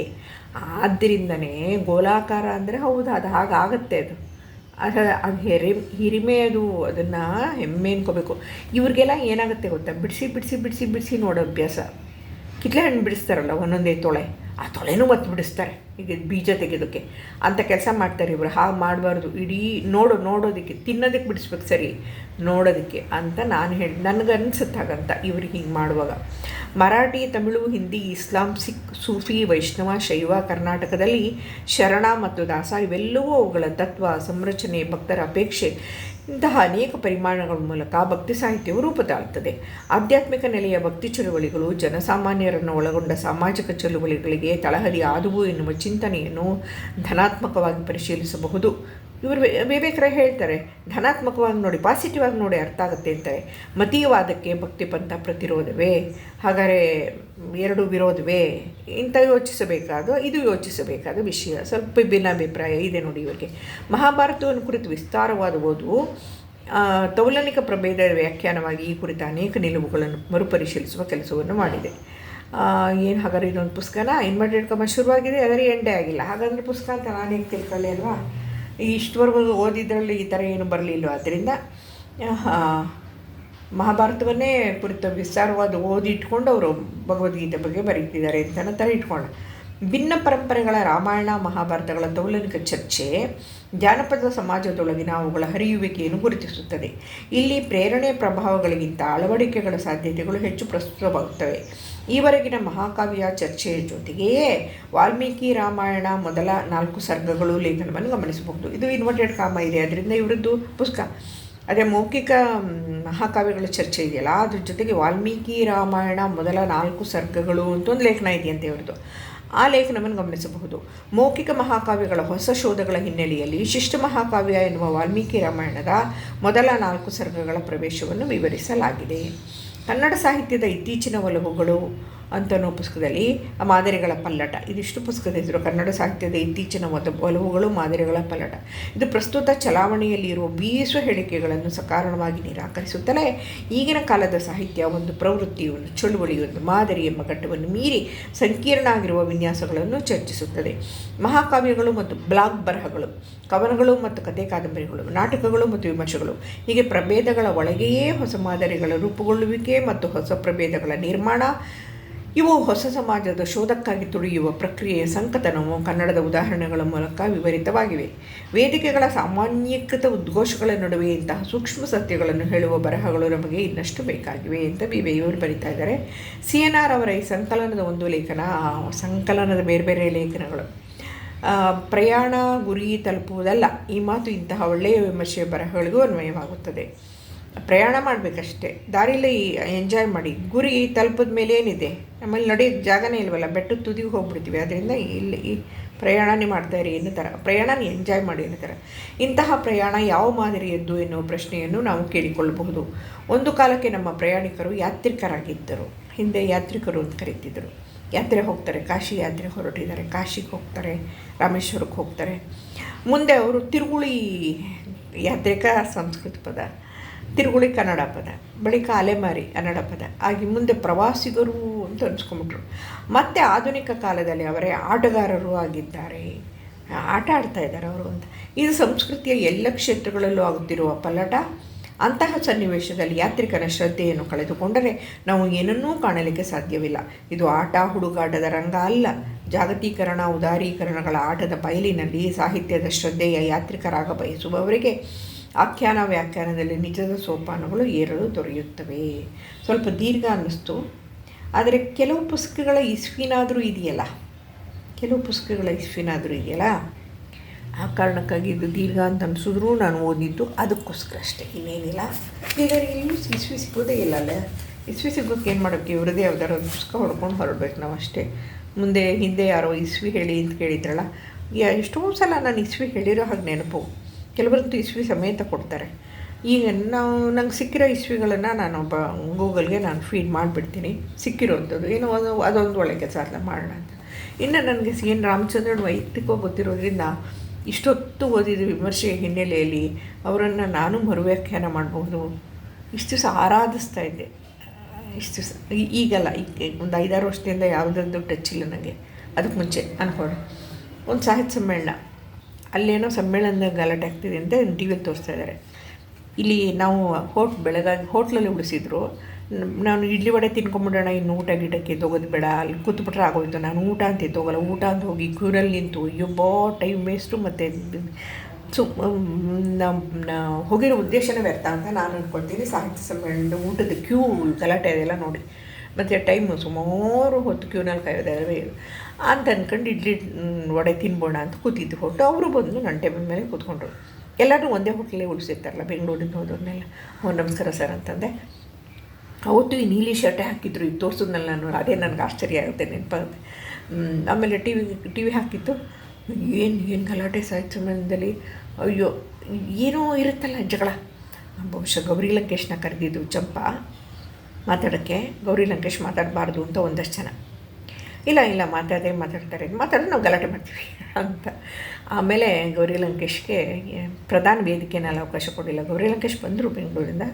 ಆದ್ದರಿಂದನೇ ಗೋಲಾಕಾರ ಅಂದರೆ ಹೌದು, ಅದು ಹಾಗಾಗತ್ತೆ ಅದು. ಅದು ಅದು ಹೆರಿ ಹಿರಿಮೆ ಅದು ಅದನ್ನು ಹೆಮ್ಮೆ ಅನ್ಕೋಬೇಕು. ಇವ್ರಿಗೆಲ್ಲ ಏನಾಗುತ್ತೆ ಗೊತ್ತಾ? ಬಿಡಿಸಿ ಬಿಡಿಸಿ ಬಿಡಿಸಿ ಬಿಡಿಸಿ ನೋಡೋ ಅಭ್ಯಾಸ. ಕಿತ್ಲೆ ಹಣ್ಣು ಬಿಡಿಸ್ತಾರಲ್ಲ, ಒಂದೊಂದೇ ತೊಳೆ. ಆ ತೊಳೆನೂ ಮತ್ತೆ ಬಿಡಿಸ್ತಾರೆ. ಈಗ ಬೀಜ ತೆಗೆಯೋದಕ್ಕೆ. ಅಂತ ಕೆಲಸ ಮಾಡ್ತಾರೆ ಇವರು. ಹಾಗೆ ಮಾಡಬಾರ್ದು. ಇಡೀ ನೋಡು, ನೋಡೋದಕ್ಕೆ, ತಿನ್ನೋದಕ್ಕೆ ಬಿಡಿಸ್ಬೇಕು ಸರಿ. ನೋಡೋದಕ್ಕೆ ಅಂತ ನಾನು ಹೇಳಿ, ನನಗೆ ಅನ್ಸುತ್ತೆ ಹಾಗಂತ ಇವ್ರಿಗೆ ಹಿಂಗೆ ಮಾಡುವಾಗ. ಮರಾಠಿ, ತಮಿಳು, ಹಿಂದಿ, ಇಸ್ಲಾಂ, ಸಿಖ್, ಸೂಫಿ, ವೈಷ್ಣವ, ಶೈವ, ಕರ್ನಾಟಕದಲ್ಲಿ ಶರಣ ಮತ್ತು ದಾಸ ಇವೆಲ್ಲವೂ ಅವುಗಳ ತತ್ವ, ಸಂರಚನೆ, ಭಕ್ತರ ಅಪೇಕ್ಷೆ. ಇಂತಹ ಅನೇಕ ಪರಿಮಾಣಗಳ ಮೂಲಕ ಭಕ್ತಿ ಸಾಹಿತ್ಯವು ರೂಪ ತಾಳುತ್ತದೆ ಆಧ್ಯಾತ್ಮಿಕ ನೆಲೆಯ ಭಕ್ತಿ ಚಳುವಳಿಗಳು, ಜನಸಾಮಾನ್ಯರನ್ನು ಒಳಗೊಂಡ ಸಾಮಾಜಿಕ ಚಳುವಳಿಗಳಿಗೆ ತಳಹದಿ ಆದುವು ಎನ್ನುವ ಚಿಂತನೆಯನ್ನು ಧನಾತ್ಮಕವಾಗಿ ಪರಿಶೀಲಿಸಬಹುದು. ಇವರು ವಿವೇಕರ ಹೇಳ್ತಾರೆ, ಧನಾತ್ಮಕವಾಗಿ ನೋಡಿ ಪಾಸಿಟಿವ್ ಆಗಿ ನೋಡಿ ಅರ್ಥ ಆಗುತ್ತೆ ಅಂತಾರೆ ಮತೀಯವಾದಕ್ಕೆ ಭಕ್ತಿ ಪಂಥ ಪ್ರತಿರೋಧವೇ, ಹಾಗಾದರೆ ಎರಡು ವಿರೋಧವೇ, ಇಂಥ ಯೋಚಿಸಬೇಕಾದ, ಇದು ಯೋಚಿಸಬೇಕಾದ ವಿಷಯ. ಸ್ವಲ್ಪ ಭಿನ್ನಾಭಿಪ್ರಾಯ ಇದೆ ನೋಡಿ ಇವರಿಗೆ. ಮಹಾಭಾರತವನ್ನು ಕುರಿತು ವಿಸ್ತಾರವಾದ ಓದು ತೌಲನಿಕ ಪ್ರಭೇದ ವ್ಯಾಖ್ಯಾನವಾಗಿ ಈ ಕುರಿತ ಅನೇಕ ನಿಲುವುಗಳನ್ನು ಮರುಪರಿಶೀಲಿಸುವ ಕೆಲಸವನ್ನು ಮಾಡಿದೆ. ಏನು ಹಾಗಾದ್ರೆ ಇದೊಂದು ಪುಸ್ತಕನ? ಇನ್ವರ್ಟೆಡ್ ಕಮ ಶುರುವಾಗಿದೆ, ಅದರ ಎಂಡೇ ಆಗಿಲ್ಲ. ಹಾಗಾದರೆ ಪುಸ್ತಕ ಅಂತ ನಾನು ಹೇಗೆ ತಿಳ್ಕೊಳ್ಳಿ ಅಲ್ವಾ? ಇಷ್ಟವರೆಗೂ ಓದಿದ್ರಲ್ಲಿ ಈ ಥರ ಏನು ಬರಲಿಲ್ಲ. ಆದ್ದರಿಂದ ಮಹಾಭಾರತವನ್ನೇ ಕುರಿತು ವಿಸ್ತಾರವಾದ ಓದಿಟ್ಕೊಂಡು ಅವರು ಭಗವದ್ಗೀತೆ ಬಗ್ಗೆ ಬರೀತಿದ್ದಾರೆ ಅಂತ ನನ್ನ ಥರ ಇಟ್ಕೊಂಡು ಭಿನ್ನ ಪರಂಪರೆಗಳ ರಾಮಾಯಣ, ಮಹಾಭಾರತಗಳ ತೌಲನಿಕ ಚರ್ಚೆ, ಜಾನಪದ ಸಮಾಜದೊಳಗಿನ ಅವುಗಳ ಹರಿಯುವಿಕೆಯನ್ನು ಗುರುತಿಸುತ್ತದೆ. ಇಲ್ಲಿ ಪ್ರೇರಣೆ ಪ್ರಭಾವಗಳಿಗಿಂತ ಅಳವಡಿಕೆಗಳ ಸಾಧ್ಯತೆಗಳು ಹೆಚ್ಚು ಪ್ರಸ್ತುತವಾಗುತ್ತವೆ. ಈವರೆಗಿನ ಮಹಾಕಾವ್ಯ ಚರ್ಚೆಯ ಜೊತೆಗೆಯೇ ವಾಲ್ಮೀಕಿ ರಾಮಾಯಣ ಮೊದಲ ನಾಲ್ಕು ಸರ್ಗಗಳು ಲೇಖನವನ್ನು ಗಮನಿಸಬಹುದು. ಇದು ಇನ್ವರ್ಟೆಡ್ ಕಾಮ ಇದೆ, ಅದರಿಂದ ಇವರದ್ದು ಪುಸ್ತಕ. ಅದೇ ಮೌಖಿಕ ಮಹಾಕಾವ್ಯಗಳ ಚರ್ಚೆ ಇದೆಯಲ್ಲ, ಅದ್ರ ಜೊತೆಗೆ ವಾಲ್ಮೀಕಿ ರಾಮಾಯಣ ಮೊದಲ ನಾಲ್ಕು ಸರ್ಗಗಳು ಅಂತ ಒಂದು ಲೇಖನ ಇದೆಯಂತೆ ಇವ್ರದ್ದು ಆ ಲೇಖನವನ್ನು ಗಮನಿಸಬಹುದು. ಮೌಖಿಕ ಮಹಾಕಾವ್ಯಗಳ ಹೊಸ ಶೋಧಗಳ ಹಿನ್ನೆಲೆಯಲ್ಲಿ ಶಿಷ್ಟ ಮಹಾಕಾವ್ಯ ಎನ್ನುವ ವಾಲ್ಮೀಕಿ ರಾಮಾಯಣದ ಮೊದಲ ನಾಲ್ಕು ಸರ್ಗಗಳ ಪ್ರವೇಶವನ್ನು ವಿವರಿಸಲಾಗಿದೆ. ಕನ್ನಡ ಸಾಹಿತ್ಯದ ಇತ್ತೀಚಿನ ಒಲವುಗಳು ಅಂತನೋ ಪುಸ್ತಕದಲ್ಲಿ ಮಾದರಿಗಳ ಪಲ್ಲಟ. ಇದಿಷ್ಟು ಪುಸ್ತಕದ ಹೆಸರು. ಕನ್ನಡ ಸಾಹಿತ್ಯದ ಇತ್ತೀಚಿನ ಮತ್ತು ಒಲವುಗಳು ಮಾದರಿಗಳ ಪಲ್ಲಟ. ಇದು ಪ್ರಸ್ತುತ ಚಲಾವಣೆಯಲ್ಲಿರುವ ಬೀಸುವ ಹೇಳಿಕೆಗಳನ್ನು ಸಕಾರಣವಾಗಿ ನಿರಾಕರಿಸುತ್ತಲೇ ಈಗಿನ ಕಾಲದ ಸಾಹಿತ್ಯ ಒಂದು ಪ್ರವೃತ್ತಿ ಒಂದು ಚಳುವಳಿ ಒಂದು ಮಾದರಿ ಎಂಬ ಘಟ್ಟವನ್ನು ಮೀರಿ ಸಂಕೀರ್ಣ ಆಗಿರುವ ವಿನ್ಯಾಸಗಳನ್ನು ಚರ್ಚಿಸುತ್ತದೆ. ಮಹಾಕಾವ್ಯಗಳು ಮತ್ತು ಬ್ಲಾಗ್ ಬರಹಗಳು, ಕವನಗಳು ಮತ್ತು ಕಥೆ ಕಾದಂಬರಿಗಳು, ನಾಟಕಗಳು ಮತ್ತು ವಿಮರ್ಶೆಗಳು, ಹೀಗೆ ಪ್ರಭೇದಗಳ ಒಳಗೆಯೇ ಹೊಸ ಮಾದರಿಗಳ ರೂಪುಗೊಳ್ಳುವಿಕೆ ಮತ್ತು ಹೊಸ ಪ್ರಭೇದಗಳ ನಿರ್ಮಾಣ ಇವು ಹೊಸ ಸಮಾಜದ ಶೋಧಕ್ಕಾಗಿ ತುಳಿಯುವ ಪ್ರಕ್ರಿಯೆಯ ಸಂಕತನವು ಕನ್ನಡದ ಉದಾಹರಣೆಗಳ ಮೂಲಕ ವಿವರಿತವಾಗಿವೆ. ವೇದಿಕೆಗಳ ಸಾಮಾನ್ಯೀಕೃತ ಉದ್ಘೋಷಗಳ ನಡುವೆ ಇಂತಹ ಸೂಕ್ಷ್ಮ ಸತ್ಯಗಳನ್ನು ಹೇಳುವ ಬರಹಗಳು ನಮಗೆ ಇನ್ನಷ್ಟು ಬೇಕಾಗಿವೆ ಅಂತ ಬಿ ಇವರು ಬರಿತಾ ಇದ್ದಾರೆ. ಸಿ ಎನ್ ಆರ್ ಅವರ ಈ ಸಂಕಲನದ ಒಂದು ಲೇಖನ ಸಂಕಲನದ ಬೇರೆ ಬೇರೆ ಲೇಖನಗಳು. ಪ್ರಯಾಣ ಗುರಿ ತಲುಪುವುದಲ್ಲ, ಈ ಮಾತು ಇಂತಹ ಒಳ್ಳೆಯ ವಿಮರ್ಶೆಯ ಬರಹಗಳಿಗೂ ಅನ್ವಯವಾಗುತ್ತದೆ. ಪ್ರಯಾಣ ಮಾಡಬೇಕಷ್ಟೇ. ದಾರಿಲಿ ಎಂಜಾಯ್ ಮಾಡಿ. ಗುರಿ ತಲುಪಿದ ಮೇಲೆ ಏನಿದೆ? ಆಮೇಲೆ ನಡೆಯೋದು ಜಾಗನೇ ಇಲ್ವಲ್ಲ, ಬೆಟ್ಟದ ತುದಿಗೆ ಹೋಗ್ಬಿಡ್ತೀವಿ. ಅದರಿಂದ ಇಲ್ಲಿ ಈ ಪ್ರಯಾಣನೇ ಇರಿ ಎನ್ನು ಥರ ಪ್ರಯಾಣನ ಎಂಜಾಯ್ ಮಾಡಿ ಅನ್ನೋ ಥರ ಇಂತಹ ಪ್ರಯಾಣ ಯಾವ ಮಾದರಿಯದ್ದು ಎನ್ನುವ ಪ್ರಶ್ನೆಯನ್ನು ನಾವು ಕೇಳಿಕೊಳ್ಳಬಹುದು. ಒಂದು ಕಾಲಕ್ಕೆ ನಮ್ಮ ಪ್ರಯಾಣಿಕರು ಯಾತ್ರಿಕರಾಗಿದ್ದರು. ಹಿಂದೆ ಯಾತ್ರಿಕರು ಅಂತ ಕರೀತಿದ್ದರು ಯಾತ್ರೆ ಹೋಗ್ತಾರೆ, ಕಾಶಿ ಯಾತ್ರೆ ಹೊರಟಿದ್ದಾರೆ. ಕಾಶಿಗೆ ಹೋಗ್ತಾರೆ, ರಾಮೇಶ್ವರಕ್ಕೆ ಹೋಗ್ತಾರೆ. ಮುಂದೆ ಅವರು ತಿರುಗುಳಿ ಯಾತ್ರಿಕ ಸಂಸ್ಕೃತ ಪದ. ತಿರುಗುಳಿ ಕನ್ನಡ ಪದ ಬಳಿಕ ಅಲೆಮಾರಿ ಕನ್ನಡ ಪದ ಆಗಿ ಮುಂದೆ ಪ್ರವಾಸಿಗರು ಅಂತ ಅನ್ಸ್ಕೊಂಬಿಟ್ರು ಮತ್ತೆ ಆಧುನಿಕ ಕಾಲದಲ್ಲಿ ಅವರೇ ಆಟಗಾರರು ಆಗಿದ್ದಾರೆ. ಆಟ ಆಡ್ತಾ ಇದ್ದಾರೆ ಅವರು ಅಂತ. ಇದು ಸಂಸ್ಕೃತಿಯ ಎಲ್ಲ ಕ್ಷೇತ್ರಗಳಲ್ಲೂ ಆಗುತ್ತಿರುವ ಪಲ್ಲಟ. ಅಂತಹ ಸನ್ನಿವೇಶದಲ್ಲಿ ಯಾತ್ರಿಕನ ಶ್ರದ್ಧೆಯನ್ನು ಕಳೆದುಕೊಂಡರೆ ನಾವು ಏನನ್ನೂ ಕಾಣಲಿಕ್ಕೆ ಸಾಧ್ಯವಿಲ್ಲ. ಇದು ಆಟ, ಹುಡುಗಾಟದ ರಂಗ ಅಲ್ಲ. ಜಾಗತೀಕರಣ, ಉದಾರೀಕರಣಗಳ ಆಟದ ಬಯಲಿನಲ್ಲಿ ಸಾಹಿತ್ಯದ ಶ್ರದ್ಧೆಯ ಯಾತ್ರಿಕರಾಗ ಬಯಸುವವರಿಗೆ ಆಖ್ಯಾನ ವ್ಯಾಖ್ಯಾನದಲ್ಲಿ ನಿಜದ ಸೋಪಾನಗಳು ಏರಲು ದೊರೆಯುತ್ತವೆ. ಸ್ವಲ್ಪ ದೀರ್ಘ ಅನ್ನಿಸ್ತು. ಆದರೆ ಕೆಲವು ಪುಸ್ತಕಗಳ ಇಸ್ವಿನಾದರೂ ಇದೆಯಲ್ಲ? ಕೆಲವು ಪುಸ್ತಕಗಳ ಇಸ್ವಿನಾದರೂ ಇದೆಯಲ್ಲ? ಆ ಕಾರಣಕ್ಕಾಗಿ ಇದು ದೀರ್ಘ ಅಂತ ಅನಿಸಿದ್ರು ನಾನು ಓದಿದ್ದು ಅದಕ್ಕೋಸ್ಕರ ಅಷ್ಟೇ. ಇನ್ನೇನಿಲ್ಲ. ಈಗ ಇಲ್ಲೂ ಇಸ್ವಿ ಸಿಗೋದೇ ಇಲ್ಲ ಅಲ್ಲ. ಇಸ್ವಿ ಸಿಗೋಕ್ಕೆ ಏನು ಮಾಡೋಕ್ಕೆ ಇವ್ರದ್ದೇ ಯಾವ್ದಾರು ಪುಸ್ತಕ ಹೊಡ್ಕೊಂಡು ಹೊರಡ್ಬೇಕು ನಾವು ಅಷ್ಟೇ. ಮುಂದೆ, ಹಿಂದೆ ಯಾರೋ ಇಸ್ವಿ ಹೇಳಿ ಅಂತ ಕೇಳಿದ್ರಲ್ಲ. ಎಷ್ಟೋ ಸಲ ನಾನು ಇಸ್ವಿ ಹೇಳಿರೋ ಹಾಗೆ ನೆನಪು. ಕೆಲವರಂತೂ ಇಸ್ವಿ ಸಮೇತ ಕೊಡ್ತಾರೆ. ಈಗ ನಾವು ನಂಗೆ ಸಿಕ್ಕಿರೋ ಇಸ್ವಿಗಳನ್ನು ನಾನು ಒಬ್ಬ ಗೂಗಲ್ಗೆ ನಾನು ಫೀಡ್ ಮಾಡಿಬಿಡ್ತೀನಿ. ಸಿಕ್ಕಿರೋವಂಥದ್ದು ಏನೋ ಅದು ಅದೊಂದು ಒಳ್ಳೆ ಕೆಲಸ ಅದನ್ನ ಮಾಡೋಣ ಅಂತ. ಇನ್ನು ನನಗೆ ಸಿ ಎನ್ ರಾಮಚಂದ್ರನ್ ವೈಯಕ್ತಿಕವಾಗಿ ಗೊತ್ತಿರೋದ್ರಿಂದ ಇಷ್ಟೊತ್ತು ಓದಿದ ವಿಮರ್ಶೆಯ ಹಿನ್ನೆಲೆಯಲ್ಲಿ. ಅವರನ್ನು ನಾನು ಮರುವ್ಯಾಖ್ಯಾನ ಮಾಡಬಹುದು ಇಷ್ಟು ದಿವಸ ಆರಾಧಿಸ್ತಾ ಇದ್ದೆ. ಇಷ್ಟು ದಿವಸ. ಈಗಲ್ಲ ಈಗ ಒಂದು ಐದಾರು ವರ್ಷದಿಂದ ಯಾವುದೊಂದು ಟಚ್ ಇಲ್ಲ ನನಗೆ. ಅದಕ್ಕೆ ಮುಂಚೆ ಅನ್ಕೊಂಡು. ಒಂದು ಸಾಹಿತ್ಯ ಸಮ್ಮೇಳನ. ಅಲ್ಲೇನೋ ಸಮ್ಮೇಳನದ ಗಲಾಟೆ ಆಗ್ತಿದೆ ಅಂತ ಟಿ ವಿಯಲ್ಲಿ ತೋರಿಸ್ತಾ ಇದ್ದಾರೆ. ಇಲ್ಲಿ ನಾವು ಹೋಟ್ ಬೆಳಗಾಗಿ ಹೋಟ್ಲಲ್ಲಿ ಉಳಿಸಿದ್ರು. ನಾನು ಇಡ್ಲಿ ವಡೆ ತಿನ್ಕೊಂಬಿಡೋಣ, ಇನ್ನು ಊಟ ಗಿಟಕ್ಕೆ ಎದ್ದೋಗೋದು ಬೇಡ, ಅಲ್ಲಿ ಕೂತ್ಬಿಟ್ರೆ ಆಗೋಯ್ತು. ನಾನು ಊಟ ಅಂತ ಎದ್ದೋಗಲ್ಲ, ಊಟ ಅಂತ ಹೋಗಿ ಕ್ಯೂರಲ್ಲಿ ನಿಂತು, ಅಯ್ಯೋ ಟೈಮ್ ವೇಸ್ಟು ಮತ್ತು ಸು ನಮ್ಮ ಹೋಗಿರೋ ಉದ್ದೇಶನೇ ವ್ಯರ್ಥ ಅಂತ ನಾನು ಅಂದ್ಕೊಳ್ತೀನಿ ಸಾಹಿತ್ಯ ಸಮ್ಮೇಳನದ ಊಟದ ಕ್ಯೂ ಗಲಾಟೆ ಅದೆಲ್ಲ ನೋಡಿ. ಮತ್ತು ಟೈಮು ಸುಮಾರು ಹೊತ್ತು ಕ್ಯೂನಲ್ಲಿ ಕಾಯೋದೇ ಅಂತ ಅಂದ್ಕೊಂಡು ಇಡ್ಲಿ ವಡೆ ತಿನ್ಬೋಣ ಅಂತ ಕೂತಿದ್ದು ಹೊಟ್ಟು ಅವರು ಬಂದು ನನ್ನ ಟೇಬಲ್ ಮೇಲೆ ಕೂತ್ಕೊಂಡ್ರು. ಎಲ್ಲರೂ ಒಂದೇ ಹೋಟ್ಲೇ ಉಳಿಸಿರ್ತಾರಲ್ಲ, ಬೆಂಗಳೂರಿಂದ ಹೋದವ್ರನ್ನೆಲ್ಲ. ಹ್ಞೂ ನಮಸ್ಕಾರ ಸರ್ ಅಂತಂದೆ. ಅವತ್ತು ಈ ನೀಲಿ ಶರ್ಟೇ ಹಾಕಿದ್ರು, ಇದು ತೋರಿಸಿದ್ನಲ್ಲ ನಾನು, ಅದೇ ನನಗೆ ಆಶ್ಚರ್ಯ ಆಗುತ್ತೆ, ನೆನಪಾಗುತ್ತೆ. ಆಮೇಲೆ ಟಿ ವಿ ಟಿ ವಿ ಹಾಕಿತ್ತು. ಏನು ಏನು ಗಲಾಟೆ ಸಾಹಿತ್ಯ ಸಂಬಂಧದಲ್ಲಿ ಅಯ್ಯೋ, ಏನೋ ಇರುತ್ತಲ್ಲ ಜಗಳ. ಬಹುಶಃ ಗೌರಿ ಲಂಕೇಶ್ನ ಕರೆದಿದ್ದು ಚಂಪ ಮಾತಾಡೋಕ್ಕೆ. ಗೌರಿ ಲಂಕೇಶ್ ಮಾತಾಡಬಾರ್ದು ಅಂತ ಒಂದಷ್ಟು ಜನ. ಇಲ್ಲ ಇಲ್ಲ, ಮಾತಾಡದೆ, ಮಾತಾಡ್ತಾರೆ. ಮಾತಾಡೋದು ನಾವು ಗಲಾಟೆ ಮಾಡ್ತೀವಿ ಅಂತ. ಆಮೇಲೆ ಗೌರಿ ಲಂಕೇಶ್ಗೆ ಪ್ರಧಾನ ವೇದಿಕೆನಲ್ಲಿ ಅವಕಾಶ ಕೊಡಲಿಲ್ಲ. ಗೌರಿ ಲಂಕೇಶ್ ಬಂದರು ಬೆಂಗಳೂರಿಂದ.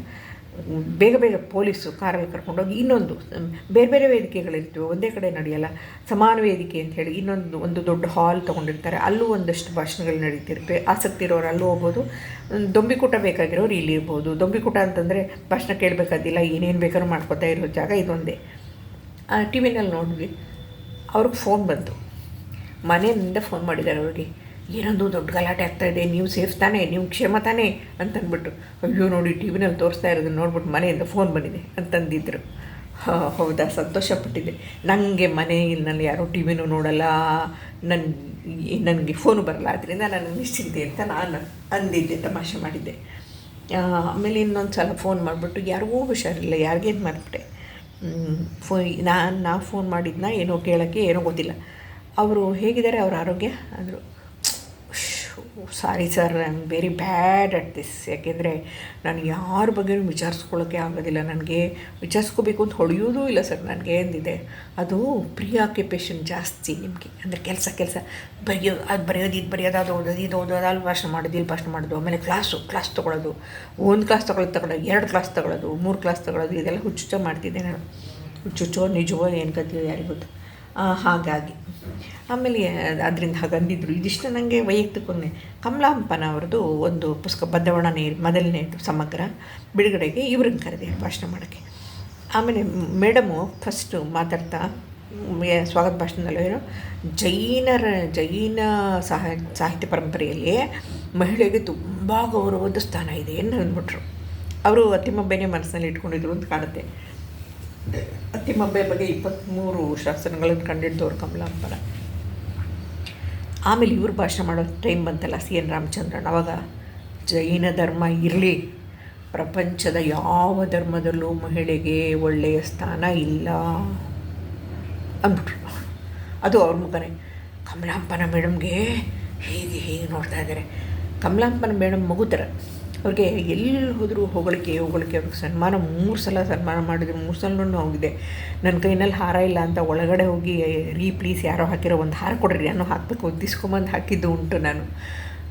ಬೇಗ ಬೇಗ ಪೊಲೀಸು, ಕಾರಲ್ಲಿ ಕರ್ಕೊಂಡೋಗಿ ಇನ್ನೊಂದು ಬೇರೆ ಬೇರೆ ವೇದಿಕೆಗಳಿರ್ತೀವಿ. ಒಂದೇ ಕಡೆ ನಡೆಯಲ್ಲ. ಸಮಾನ ವೇದಿಕೆ ಅಂತ ಹೇಳಿ ಇನ್ನೊಂದು, ಒಂದು ದೊಡ್ಡ ಹಾಲ್ ತೊಗೊಂಡಿರ್ತಾರೆ. ಅಲ್ಲೂ ಒಂದಷ್ಟು ಭಾಷಣಗಳು ನಡೀತಿರ್ತವೆ ಆಸಕ್ತಿ ಇರೋರು ಅಲ್ಲೂ ಹೋಗ್ಬೋದು. ದೊಂಬಿಕೂಟ ಬೇಕಾಗಿರೋರು ಇಲ್ಲಿ ಇರ್ಬೋದು. ದೊಂಬಿಕೂಟ ಅಂತಂದರೆ ಭಾಷಣ ಕೇಳಬೇಕಾದಿಲ್ಲ, ಏನೇನು ಬೇಕಾದ್ರೂ ಮಾಡ್ಕೋತಾ ಇರೋ ಜಾಗ ಇದೊಂದೇ. ಟಿ ವಿನಲ್ಲಿ ನೋಡಿದ್ವಿ. ಅವ್ರಿಗೆ ಫೋನ್ ಬಂತು. ಮನೆಯಿಂದ ಫೋನ್ ಮಾಡಿದ್ದಾರೆ ಅವ್ರಿಗೆ. ಏನೊಂದು ದೊಡ್ಡ ಗಲಾಟೆ ಆಗ್ತಾಯಿದೆ ನೀವು ಸೇಫ್ ತಾನೇ, ನೀವು ಕ್ಷೇಮ ತಾನೇ ಅಂತಂದ್ಬಿಟ್ಟು ಅಯ್ಯೋ ನೋಡಿ ಟಿ ವಿನಲ್ಲಿ ತೋರಿಸ್ತಾ ಇರೋದು ನೋಡ್ಬಿಟ್ಟು ಮನೆಯಿಂದ ಫೋನ್ ಬಂದಿದೆ ಅಂತಂದಿದ್ರು. ಹೌದಾ? ಸಂತೋಷಪಟ್ಟಿದ್ದೆ. ನನಗೆ ಮನೆಯಲ್ಲಿ ಯಾರೋ ಟಿ ವಿನೂ ನೋಡಲ್ಲ. ನನ್ನ ನನಗೆ ಫೋನು ಬರಲ್ಲ. ಅದರಿಂದ ನಾನು ನಿಶ್ಚಿಂತೆ ಅಂತ ನಾನು ಅಂದಿದ್ದೆ, ತಮಾಷೆ ಮಾಡಿದ್ದೆ. ಆಮೇಲೆ ಇನ್ನೊಂದು ಸಲ ಫೋನ್ ಮಾಡಿಬಿಟ್ಟು ಯಾರಿಗೂ ಹುಷಾರಿಲ್ಲ, ಯಾರಿಗೇನು ಮಾಡಿಬಿಟ್ಟೆ ಫೋ ನಾನು ನಾ ಫೋನ್ ಮಾಡಿದ್ನ ಏನೋ ಕೇಳೋಕ್ಕೆ ಏನೋ ಗೊತ್ತಿಲ್ಲ. ಅವರು ಹೇಗಿದ್ದಾರೆ? ಅವ್ರ ಆರೋಗ್ಯ? ಅಂದರು. Sorry sir I am very bad at this ಯಾಕೆಂದರೆ ನಾನು ಯಾರ ಬಗ್ಗೆಯೂ ವಿಚಾರಿಸ್ಕೊಳ್ಳೋಕ್ಕೆ ಆಗೋದಿಲ್ಲ. ನನಗೆ ವಿಚಾರಿಸ್ಕೋಬೇಕು ಅಂತ ಹೊಡೆಯೋದೂ ಇಲ್ಲ ಸರ್ ನನಗೆ ಎಂದಿದೆ ಅದು ಪ್ರೀ ಆಕ್ಯುಪೇಷನ್ ಜಾಸ್ತಿ ನಿಮಗೆ. ಅಂದರೆ ಕೆಲಸ ಕೆಲಸ. ಬರೆಯೋ, ಅದು ಬರೆಯೋದು, ಇದು ಬರೆಯೋದು, ಅದು ಓದೋದು, ಇದು ಓದೋದು ಅಲ್ಲಿ ಭಾಷಣ ಮಾಡೋದು, ಇಲ್ಲಿ ಭಾಷಣ ಮಾಡೋದು. ಆಮೇಲೆ ಕ್ಲಾಸು ಕ್ಲಾಸ್ ತೊಗೊಳ್ಳೋದು ಒಂದು ಕ್ಲಾಸ್ ತೊಗೊಳೋದು ತಗೊಳ್ಳೋದು ಎರಡು ಕ್ಲಾಸ್ ತೊಗೊಳೋದು. ಮೂರು ಕ್ಲಾಸ್ ತೊಗೊಳ್ಳೋದು ಇದೆಲ್ಲ ಹುಚ್ಚುಚ್ಚ ಮಾಡ್ತಿದ್ದೆ ನಾನು. ಹುಚ್ಚುಚ್ಚೋ, ನಿಜವೋ, ಏನು ಕತ್ತೀವೋ ಯಾರಿಗೂ ಗೊತ್ತು. ಹಾಗಾಗಿ. ಆಮೇಲೆ ಅದರಿಂದ ಹಾಗಂದಿದ್ರು. ಇದಿಷ್ಟು ನನಗೆ ವೈಯಕ್ತಿಕವಾಗಿ ಕಮಲಾಂಪನ ಅವ್ರದ್ದು ಒಂದು ಪುಸ್ತಕ ಬದ್ದವಣ ನೀರು ಮೊದಲನೇ ಸಮಗ್ರ ಬಿಡುಗಡೆಗೆ ಇವ್ರನ್ನ ಕರೆದೆ ಭಾಷಣ ಮಾಡೋಕ್ಕೆ. ಆಮೇಲೆ ಮೇಡಮು ಫಸ್ಟು ಮಾತಾಡ್ತಾ ಸ್ವಾಗತ ಭಾಷಣದಲ್ಲಿ ಏನು ಜೈನರ, ಜೈನ ಸಾಹ, ಸಾಹಿತ್ಯ ಪರಂಪರೆಯಲ್ಲಿ ಮಹಿಳೆಗೆ ತುಂಬ ಗೌರವದ ಸ್ಥಾನ ಇದೆ ಅಂತ ಅಂದ್ಬಿಟ್ರು. ಅವರು ಅತಿಮಬ್ಬೆನೇ ಮನಸ್ಸಿನಲ್ಲಿ ಇಟ್ಕೊಂಡಿದ್ರು ಅಂತ ಕಾಣುತ್ತೆ. ಅತಿಮಬ್ಬೆ ಬಗ್ಗೆ ಇಪ್ಪತ್ತ್ಮೂರು ಶಾಸನಗಳನ್ನು ಕಂಡಿಡ್ದವ್ರು ಕಮಲಾಂಬರ ಆಮೇಲೆ ಇವರು ಭಾಷಣ ಮಾಡೋ ಟೈಮ್ ಬಂತಲ್ಲ ಸಿ ಎನ್ ರಾಮಚಂದ್ರನ್. ಅವಾಗ ಜೈನ ಧರ್ಮ ಇರಲಿ. ಪ್ರಪಂಚದ ಯಾವ ಧರ್ಮದಲ್ಲೂ ಮಹಿಳೆಗೆ ಒಳ್ಳೆಯ ಸ್ಥಾನ ಇಲ್ಲ ಅಂದ್ಬಿಟ್ರು. ಅದು ಅವ್ರ ಮುಖನೇ. ಕಮಲಾಂಪನ ಮೇಡಮ್ಗೆ ಹೀಗೆ ಹೀಗೆ ನೋಡ್ತಾ ಇದ್ದಾರೆ. ಕಮಲಾಂಪನ ಮೇಡಮ್ ಮಗು ಥರ ಅವ್ರಿಗೆ ಎಲ್ಲಿ ಹೋದರೂ ಹೊಗಳಿಕೆ ಹೊಗಳಿಕೆ ಅವ್ರಿಗೆ ಸನ್ಮಾನ, ಮೂರು ಸಲ ಸನ್ಮಾನ ಮಾಡಿದ್ರು, ಮೂರು ಸಲನೂ ಹೋಗಿದೆ ನನ್ನ ಕೈನಲ್ಲಿ ಹಾರ ಇಲ್ಲ ಅಂತ ಒಳಗಡೆ ಹೋಗಿ ರೀ, ಪ್ಲೀಸ್ ಯಾರೋ ಹಾಕಿರೋ ಒಂದು ಹಾರ ಕೊಡ್ರಿ, ನಾನು ಹಾಕಬೇಕು ಒದ್ದಿಸ್ಕೊಂಬಂದು ಹಾಕಿದ್ದು ಉಂಟು ನಾನು.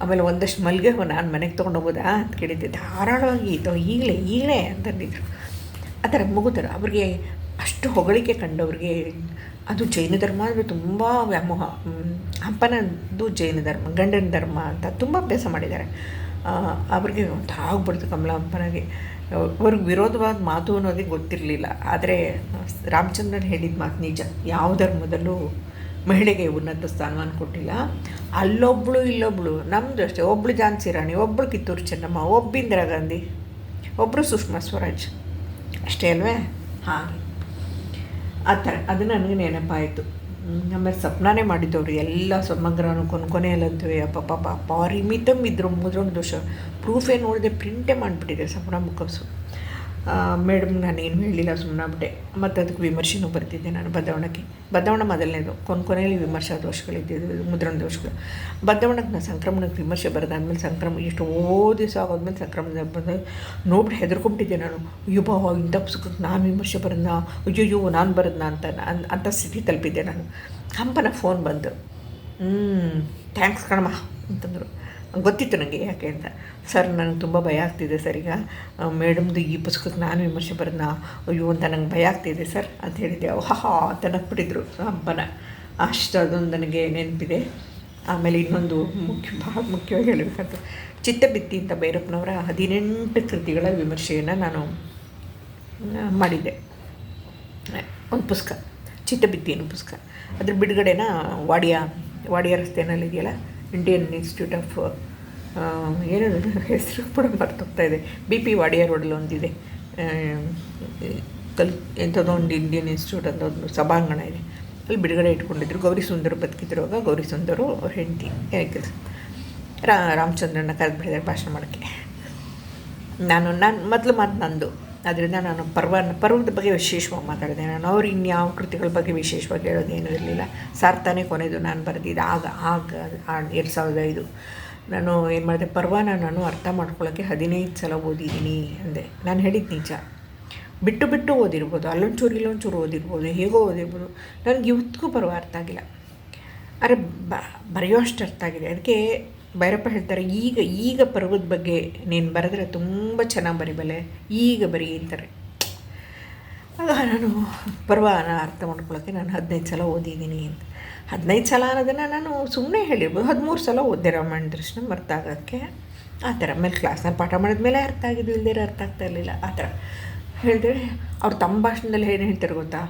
ಆಮೇಲೆ ಒಂದಷ್ಟು ಮಲ್ಲಿಗೆ ಹೂ ನಾನು ಮನೆಗೆ ತೊಗೊಂಡೋಗೋದಾ ಅಂತ ಕೇಳಿದ್ದೆ. ಧಾರಾಳವಾಗಿ ತೊ, ಈಗಲೇ ಈಗಲೇ ಅಂತಂದಿದ್ರು ಆ ಥರ ಮುಗುತ್ತಾರೆ ಅವ್ರಿಗೆ ಅಷ್ಟು ಹೊಗಳಿಕೆ ಕಂಡವ್ರಿಗೆ ಅದು ಜೈನ ಧರ್ಮ ಅಂದರೆ ತುಂಬ ವ್ಯಾಮೋಹ. ಅಪ್ಪನದ್ದು ಜೈನ ಧರ್ಮ, ಗಂಡನ ಧರ್ಮ ಅಂತ ತುಂಬ ಅಭ್ಯಾಸ ಮಾಡಿದ್ದಾರೆ. ಅವ್ರಿಗೆ ಒಂಥರ ಆಗ್ಬಿಡ್ತು ಕಮಲಾಂಬನಿಗೆ. ಅವ್ರಿಗೆ ವಿರೋಧವಾದ ಮಾತು ಅನ್ನೋದೇ ಗೊತ್ತಿರಲಿಲ್ಲ. ಆದರೆ, ರಾಮಚಂದ್ರನ್ ಹೇಳಿದ ಮಾತು ನಿಜ. ಯಾವ ಧರ್ಮದಲ್ಲೂ ಮಹಿಳೆಗೆ ಉನ್ನತ ಸ್ಥಾನಮಾನ ಕೊಟ್ಟಿಲ್ಲ. ಅಲ್ಲೊಬ್ಬಳು ಇಲ್ಲೊಬ್ಬಳು ನಮ್ಮದು ಅಷ್ಟೇ. ಒಬ್ಬಳು ಜಾನ್ಸಿ ರಾಣಿ ಒಬ್ಬಳು ಕಿತ್ತೂರು ಚೆನ್ನಮ್ಮ ಒಬ್ಬ ಇಂದಿರಾ ಗಾಂಧಿ ಒಬ್ಬರು ಸುಷ್ಮಾ ಸ್ವರಾಜ್. ಅಷ್ಟೇ ಅಲ್ವೇ? ಹಾಗೆ. ಆ ಥರ ಅದು ನನಗೆ ನೆನಪಾಯಿತು. ಆಮೇಲೆ ಸಪ್ನಾನೇ ಮಾಡಿದ್ದವ್ರು. ಎಲ್ಲ ಸಮಗ್ರನು ಕೊನೆ ಕೊನೆಯಲ್ಲಂತೂ ಅಪ್ಪ ಪಾಪ ಪರಿಮಿತಮ್ ಇದ್ರು ಮುದ್ರಣ ದೋಷ. ಪ್ರೂಫೇ ನೋಡಿದೆ ಪ್ರಿಂಟೇ ಮಾಡಿಬಿಟ್ಟಿದೆ ಸಪ್ನ ಮುಖಸು. ಮೇಡಮ್ ನಾನೇನು ಹೇಳಿಲ್ಲ ಸುಮ್ಮನಾಗ್ಬಿಟ್ಟೆ ಮತ್ತು ಅದಕ್ಕೆ ವಿಮರ್ಶೆನೂ ಬರ್ತಿದ್ದೆ ನಾನು ಬದವಣಕ್ಕೆ. ಬದವಣ ಮೊದಲನೇದು ಕೊನೆ ಕೊನೆಯಲ್ಲಿ ವಿಮರ್ಶಾ ದೋಷಗಳಿದ್ದಿದ್ದು ಮುದ್ರಣ ದೋಷಗಳು ಬದವಣಕ್ಕೆ ನಾನು ಸಂಕ್ರಮಣಕ್ಕೆ ವಿಮರ್ಶೆ ಬರೆದಾದ್ಮೇಲೆ ಸಂಕ್ರಮಣ ಎಷ್ಟು ಓ ದಿವಸ ಆಗೋದ್ಮೇಲೆ ಸಂಕ್ರಮಣ ಬಂದು ನೋಡ್ಬಿಟ್ಟು ಹೆದರ್ಕೊಂಬಿಟ್ಟಿದ್ದೆ ನಾನು. ಯುಭವ ಇಂಥ ಪುಸ್ತಕಕ್ಕೆ ನಾನು ವಿಮರ್ಶೆ ಬರೋದನ್ನ ಅಯ್ಯೋ ನಾನು ಬರೋದನ್ನ ಅಂತ ಅಂಥ ಸ್ಥಿತಿ ತಲುಪಿದ್ದೆ ನಾನು. ಹಂಪನ ಫೋನ್ ಬಂತು. ಹ್ಞೂ ಥ್ಯಾಂಕ್ಸ್ ಕಣಮ್ಮ ಅಂತಂದರು. ಗೊತ್ತಿತ್ತು ನನಗೆ ಯಾಕೆ ಅಂತ. ಸರ್, ನನಗೆ ತುಂಬ ಭಯ ಆಗ್ತಿದೆ ಸರ್ ಈಗ. ಮೇಡಮ್ದು ಈ ಪುಸ್ತಕಕ್ಕೆ ನಾನು ವಿಮರ್ಶೆ ಬರೋದನ್ನ ಅಯ್ಯೋ ಅಂತ ನಂಗೆ ಭಯ ಆಗ್ತಿದೆ ಸರ್ ಅಂತ ಹೇಳಿದ್ದೆ ಹಾ ಅಂತ ಹಬ್ಬನ ಅಷ್ಟು ಅದೊಂದು ನನಗೆ ನೆನಪಿದೆ. ಆಮೇಲೆ ಇನ್ನೊಂದು ಮುಖ್ಯ ಭಾಳ ಮುಖ್ಯವಾಗಿ ಹೇಳಬೇಕಂತ. ಚಿತ್ತಬಿತ್ತಿ ಅಂತ ಭೈರಪ್ಪನವರ ಹದಿನೆಂಟು ಕೃತಿಗಳ ವಿಮರ್ಶೆಯನ್ನು ನಾನು ಮಾಡಿದ್ದೆ. ಒಂದು ಪುಸ್ತಕ, ಚಿತ್ತಬಿತ್ತಿ ಅನ್ನೋ ಪುಸ್ತಕ. ಅದ್ರ ಬಿಡುಗಡೆನ ವಾಡಿಯ ವಾಡಿಯ ರಸ್ತೆಯಲ್ಲಿದೆಯಲ್ಲ ಇಂಡಿಯನ್ ಇನ್ಸ್ಟಿಟ್ಯೂಟ್ ಆಫ್ ಏನದು? ಹೆಸರು ಕೂಡ ಮರ್ತೋಗ್ತಾ ಇದೆ. ಬಿ ಪಿ ವಾಡಿಯಾ ರೋಡಲ್ಲಿ ಒಂದಿದೆ. ಕಲ್, ಎಂಥದೋ ಒಂದು ಇಂಡಿಯನ್ ಇನ್ಸ್ಟಿಟ್ಯೂಟ್ ಅಂತ ಒಂದು ಸಭಾಂಗಣ ಇದೆ. ಅಲ್ಲಿ ಬಿಡುಗಡೆ ಇಟ್ಕೊಂಡಿದ್ರು. ಗೌರಿ ಸುಂದರು ಬದುಕಿದ್ರುವಾಗ ಗೌರಿ ಸುಂದರು ಅವ್ರ ಹೆಂಡತಿ. ಕೆಲಸ ರಾಮಚಂದ್ರನ ಕರೆದು ಭಾಷಣ ಮಾಡೋಕ್ಕೆ. ನಾನು ನಾನು, ಮೊದಲು ಮಾತು ನಂದು. ಅದರಿಂದ ನಾನು ಪರ್ವ, ಪರ್ವದ ಬಗ್ಗೆ ವಿಶೇಷವಾಗಿ ಮಾತಾಡಿದೆ. ನಾನು ಅವ್ರು ಇನ್ಯಾವ ಕೃತಿಗಳ ಬಗ್ಗೆ ವಿಶೇಷವಾಗಿ ಹೇಳೋದೇನೂ ಇರಲಿಲ್ಲ. ಸಾರ್ಥಾನೇ ಕೊನೆದು ನಾನು ಬರೆದಿದ್ದೆ. ಆಗ ಆಗ ಎರಡು ಸಾವಿರದ ಐದು. ನಾನು ಏನು ಮಾಡಿದೆ? ಪರ್ವನ ನಾನು ಅರ್ಥ ಮಾಡ್ಕೊಳ್ಳೋಕ್ಕೆ ಹದಿನೈದು ಸಲ ಓದಿದ್ದೀನಿ ಅಂದೆ. ನಾನು ಹೇಳಿದ್ದು ನಿಜ. ಬಿಟ್ಟು ಬಿಟ್ಟು ಓದಿರ್ಬೋದು. ಅಲ್ಲೊಂಚೂರು ಇಲ್ಲೊಂಚೂರು ಓದಿರ್ಬೋದು. ಹೇಗೋ ಓದಿರ್ಬೋದು. ನನಗೆ ಇವತ್ತಿಗೂ ಪರ್ವ ಅರ್ಥ ಆಗಿಲ್ಲ. ಅರೆ ಬ ಬರೆಯೋಷ್ಟು ಅರ್ಥ ಆಗಿದೆ. ಅದಕ್ಕೆ ಭೈರಪ್ಪ ಹೇಳ್ತಾರೆ, ಈಗ ಈಗ ಪರ್ವದ ಬಗ್ಗೆ ನೀನು ಬರೆದ್ರೆ ತುಂಬ ಚೆನ್ನಾಗಿ ಬರಿಬಲ್ಲೆ ಈಗ ಬರಿ ಅಂತಾರೆ. ಆಗ ನಾನು ಪರ್ವನ ಅರ್ಥ ಮಾಡ್ಕೊಳ್ಳೋಕ್ಕೆ ನಾನು ಹದಿನೈದು ಸಲ ಓದಿದ್ದೀನಿ ಅಂತ. ಹದಿನೈದು ಸಲ ಅನ್ನೋದನ್ನು ನಾನು ಸುಮ್ಮನೆ ಹೇಳಿರ್ಬೋದು, ಹದಿಮೂರು ಸಲ ಓದಿದೆ ರಾಮಾಯಣ ದರ್ಶನ ಅರ್ಥ ಆಗೋಕ್ಕೆ ಆ ಥರ, ಆಮೇಲೆ ಕ್ಲಾಸ್ನಲ್ಲಿ ಪಾಠ ಮಾಡಿದ್ಮೇಲೆ ಅರ್ಥ ಆಗಿದ್ದು ಇಲ್ದಿರ ಅರ್ಥ ಆಗ್ತಾ ಇರಲಿಲ್ಲ, ಆ ಥರ. ಹೇಳಿದ್ರೆ ಅವ್ರು ತಮ್ಮ ಭಾಷಣದಲ್ಲಿ ಏನು ಹೇಳ್ತಾರೆ ಗೊತ್ತಾ?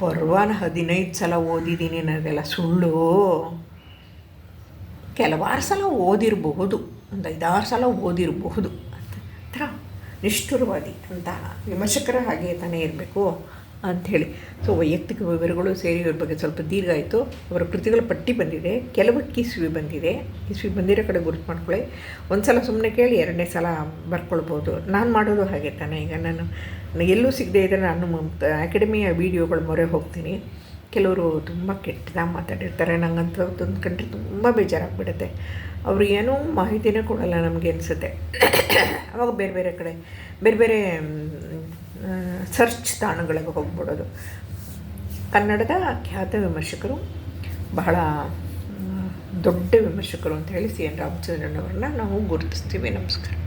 ಪರ್ವಾನ ಹದಿನೈದು ಸಲ ಓದಿದ್ದೀನಿ ಅನ್ನೋದೆಲ್ಲ ಸುಳ್ಳು. ಕೆಲವಾರು ಸಲ ಓದಿರಬಹುದು, ಒಂದು ಐದಾರು ಸಲ ಓದಿರಬಹುದು ಅಂತ. ಥರ ನಿಷ್ಠುರವಾದಿ ಅಂತ ವಿಮರ್ಶಕರ ಹಾಗೆ ತಾನೇ ಇರಬೇಕು ಅಂಥೇಳಿ ಸೊ ವೈಯಕ್ತಿಕ ವಿವರಗಳು ಸೇರಿ ಇವ್ರ ಬಗ್ಗೆ ಸ್ವಲ್ಪ ದೀರ್ಘ ಆಯಿತು. ಅವರ ಕೃತಿಗಳ ಪಟ್ಟಿ ಬಂದಿದೆ. ಕೆಲವು ಕಿಸ್ವಿ ಬಂದಿದೆ. ಕಿಸ್ವಿ ಬಂದಿರೋ ಕಡೆ ಗುರುತು ಮಾಡ್ಕೊಳ್ಳಿ. ಒಂದು ಸಲ ಸುಮ್ಮನೆ ಕೇಳಿ ಎರಡನೇ ಸಲ ಬರ್ಕೊಳ್ಬೋದು. ನಾನು ಮಾಡೋದು ಹಾಗೆ ತಾನೇ. ಈಗ ನಾನು, ಎಲ್ಲೂ ಸಿಗದೆ ಇದ್ದರೆ ನಾನು ಅಕಾಡೆಮಿಯ ವೀಡಿಯೋಗಳ ಮೊರೆ ಹೋಗ್ತೀನಿ. ಕೆಲವರು ತುಂಬ ಕೆಟ್ಟದಾಗಿ ಮಾತಾಡಿರ್ತಾರೆ. ನಂಗಂತೂ ಅದೊಂದು ಕಂಡ್ರೆ ತುಂಬ ಬೇಜಾರಾಗ್ಬಿಡುತ್ತೆ. ಅವರು ಏನೂ ಮಾಹಿತಿನೇ ಕೊಡಲ್ಲ ನಮಗೆ ಅನಿಸುತ್ತೆ. ಅವಾಗ ಬೇರೆ ಬೇರೆ ಕಡೆ, ಬೇರೆ ಬೇರೆ ಸರ್ಚ್ ತಾಣಗಳಿಗೆ ಹೋಗ್ಬಿಡೋದು. ಕನ್ನಡದ ಖ್ಯಾತ ವಿಮರ್ಶಕರು, ಬಹಳ ದೊಡ್ಡ ವಿಮರ್ಶಕರು ಅಂತ ಹೇಳಿ ಸಿ ಎನ್ ರಾಮಚಂದ್ರನ್ ಅವ್ರನ್ನ ನಾವು ಗುರುತಿಸ್ತೀವಿ. ನಮಸ್ಕಾರ.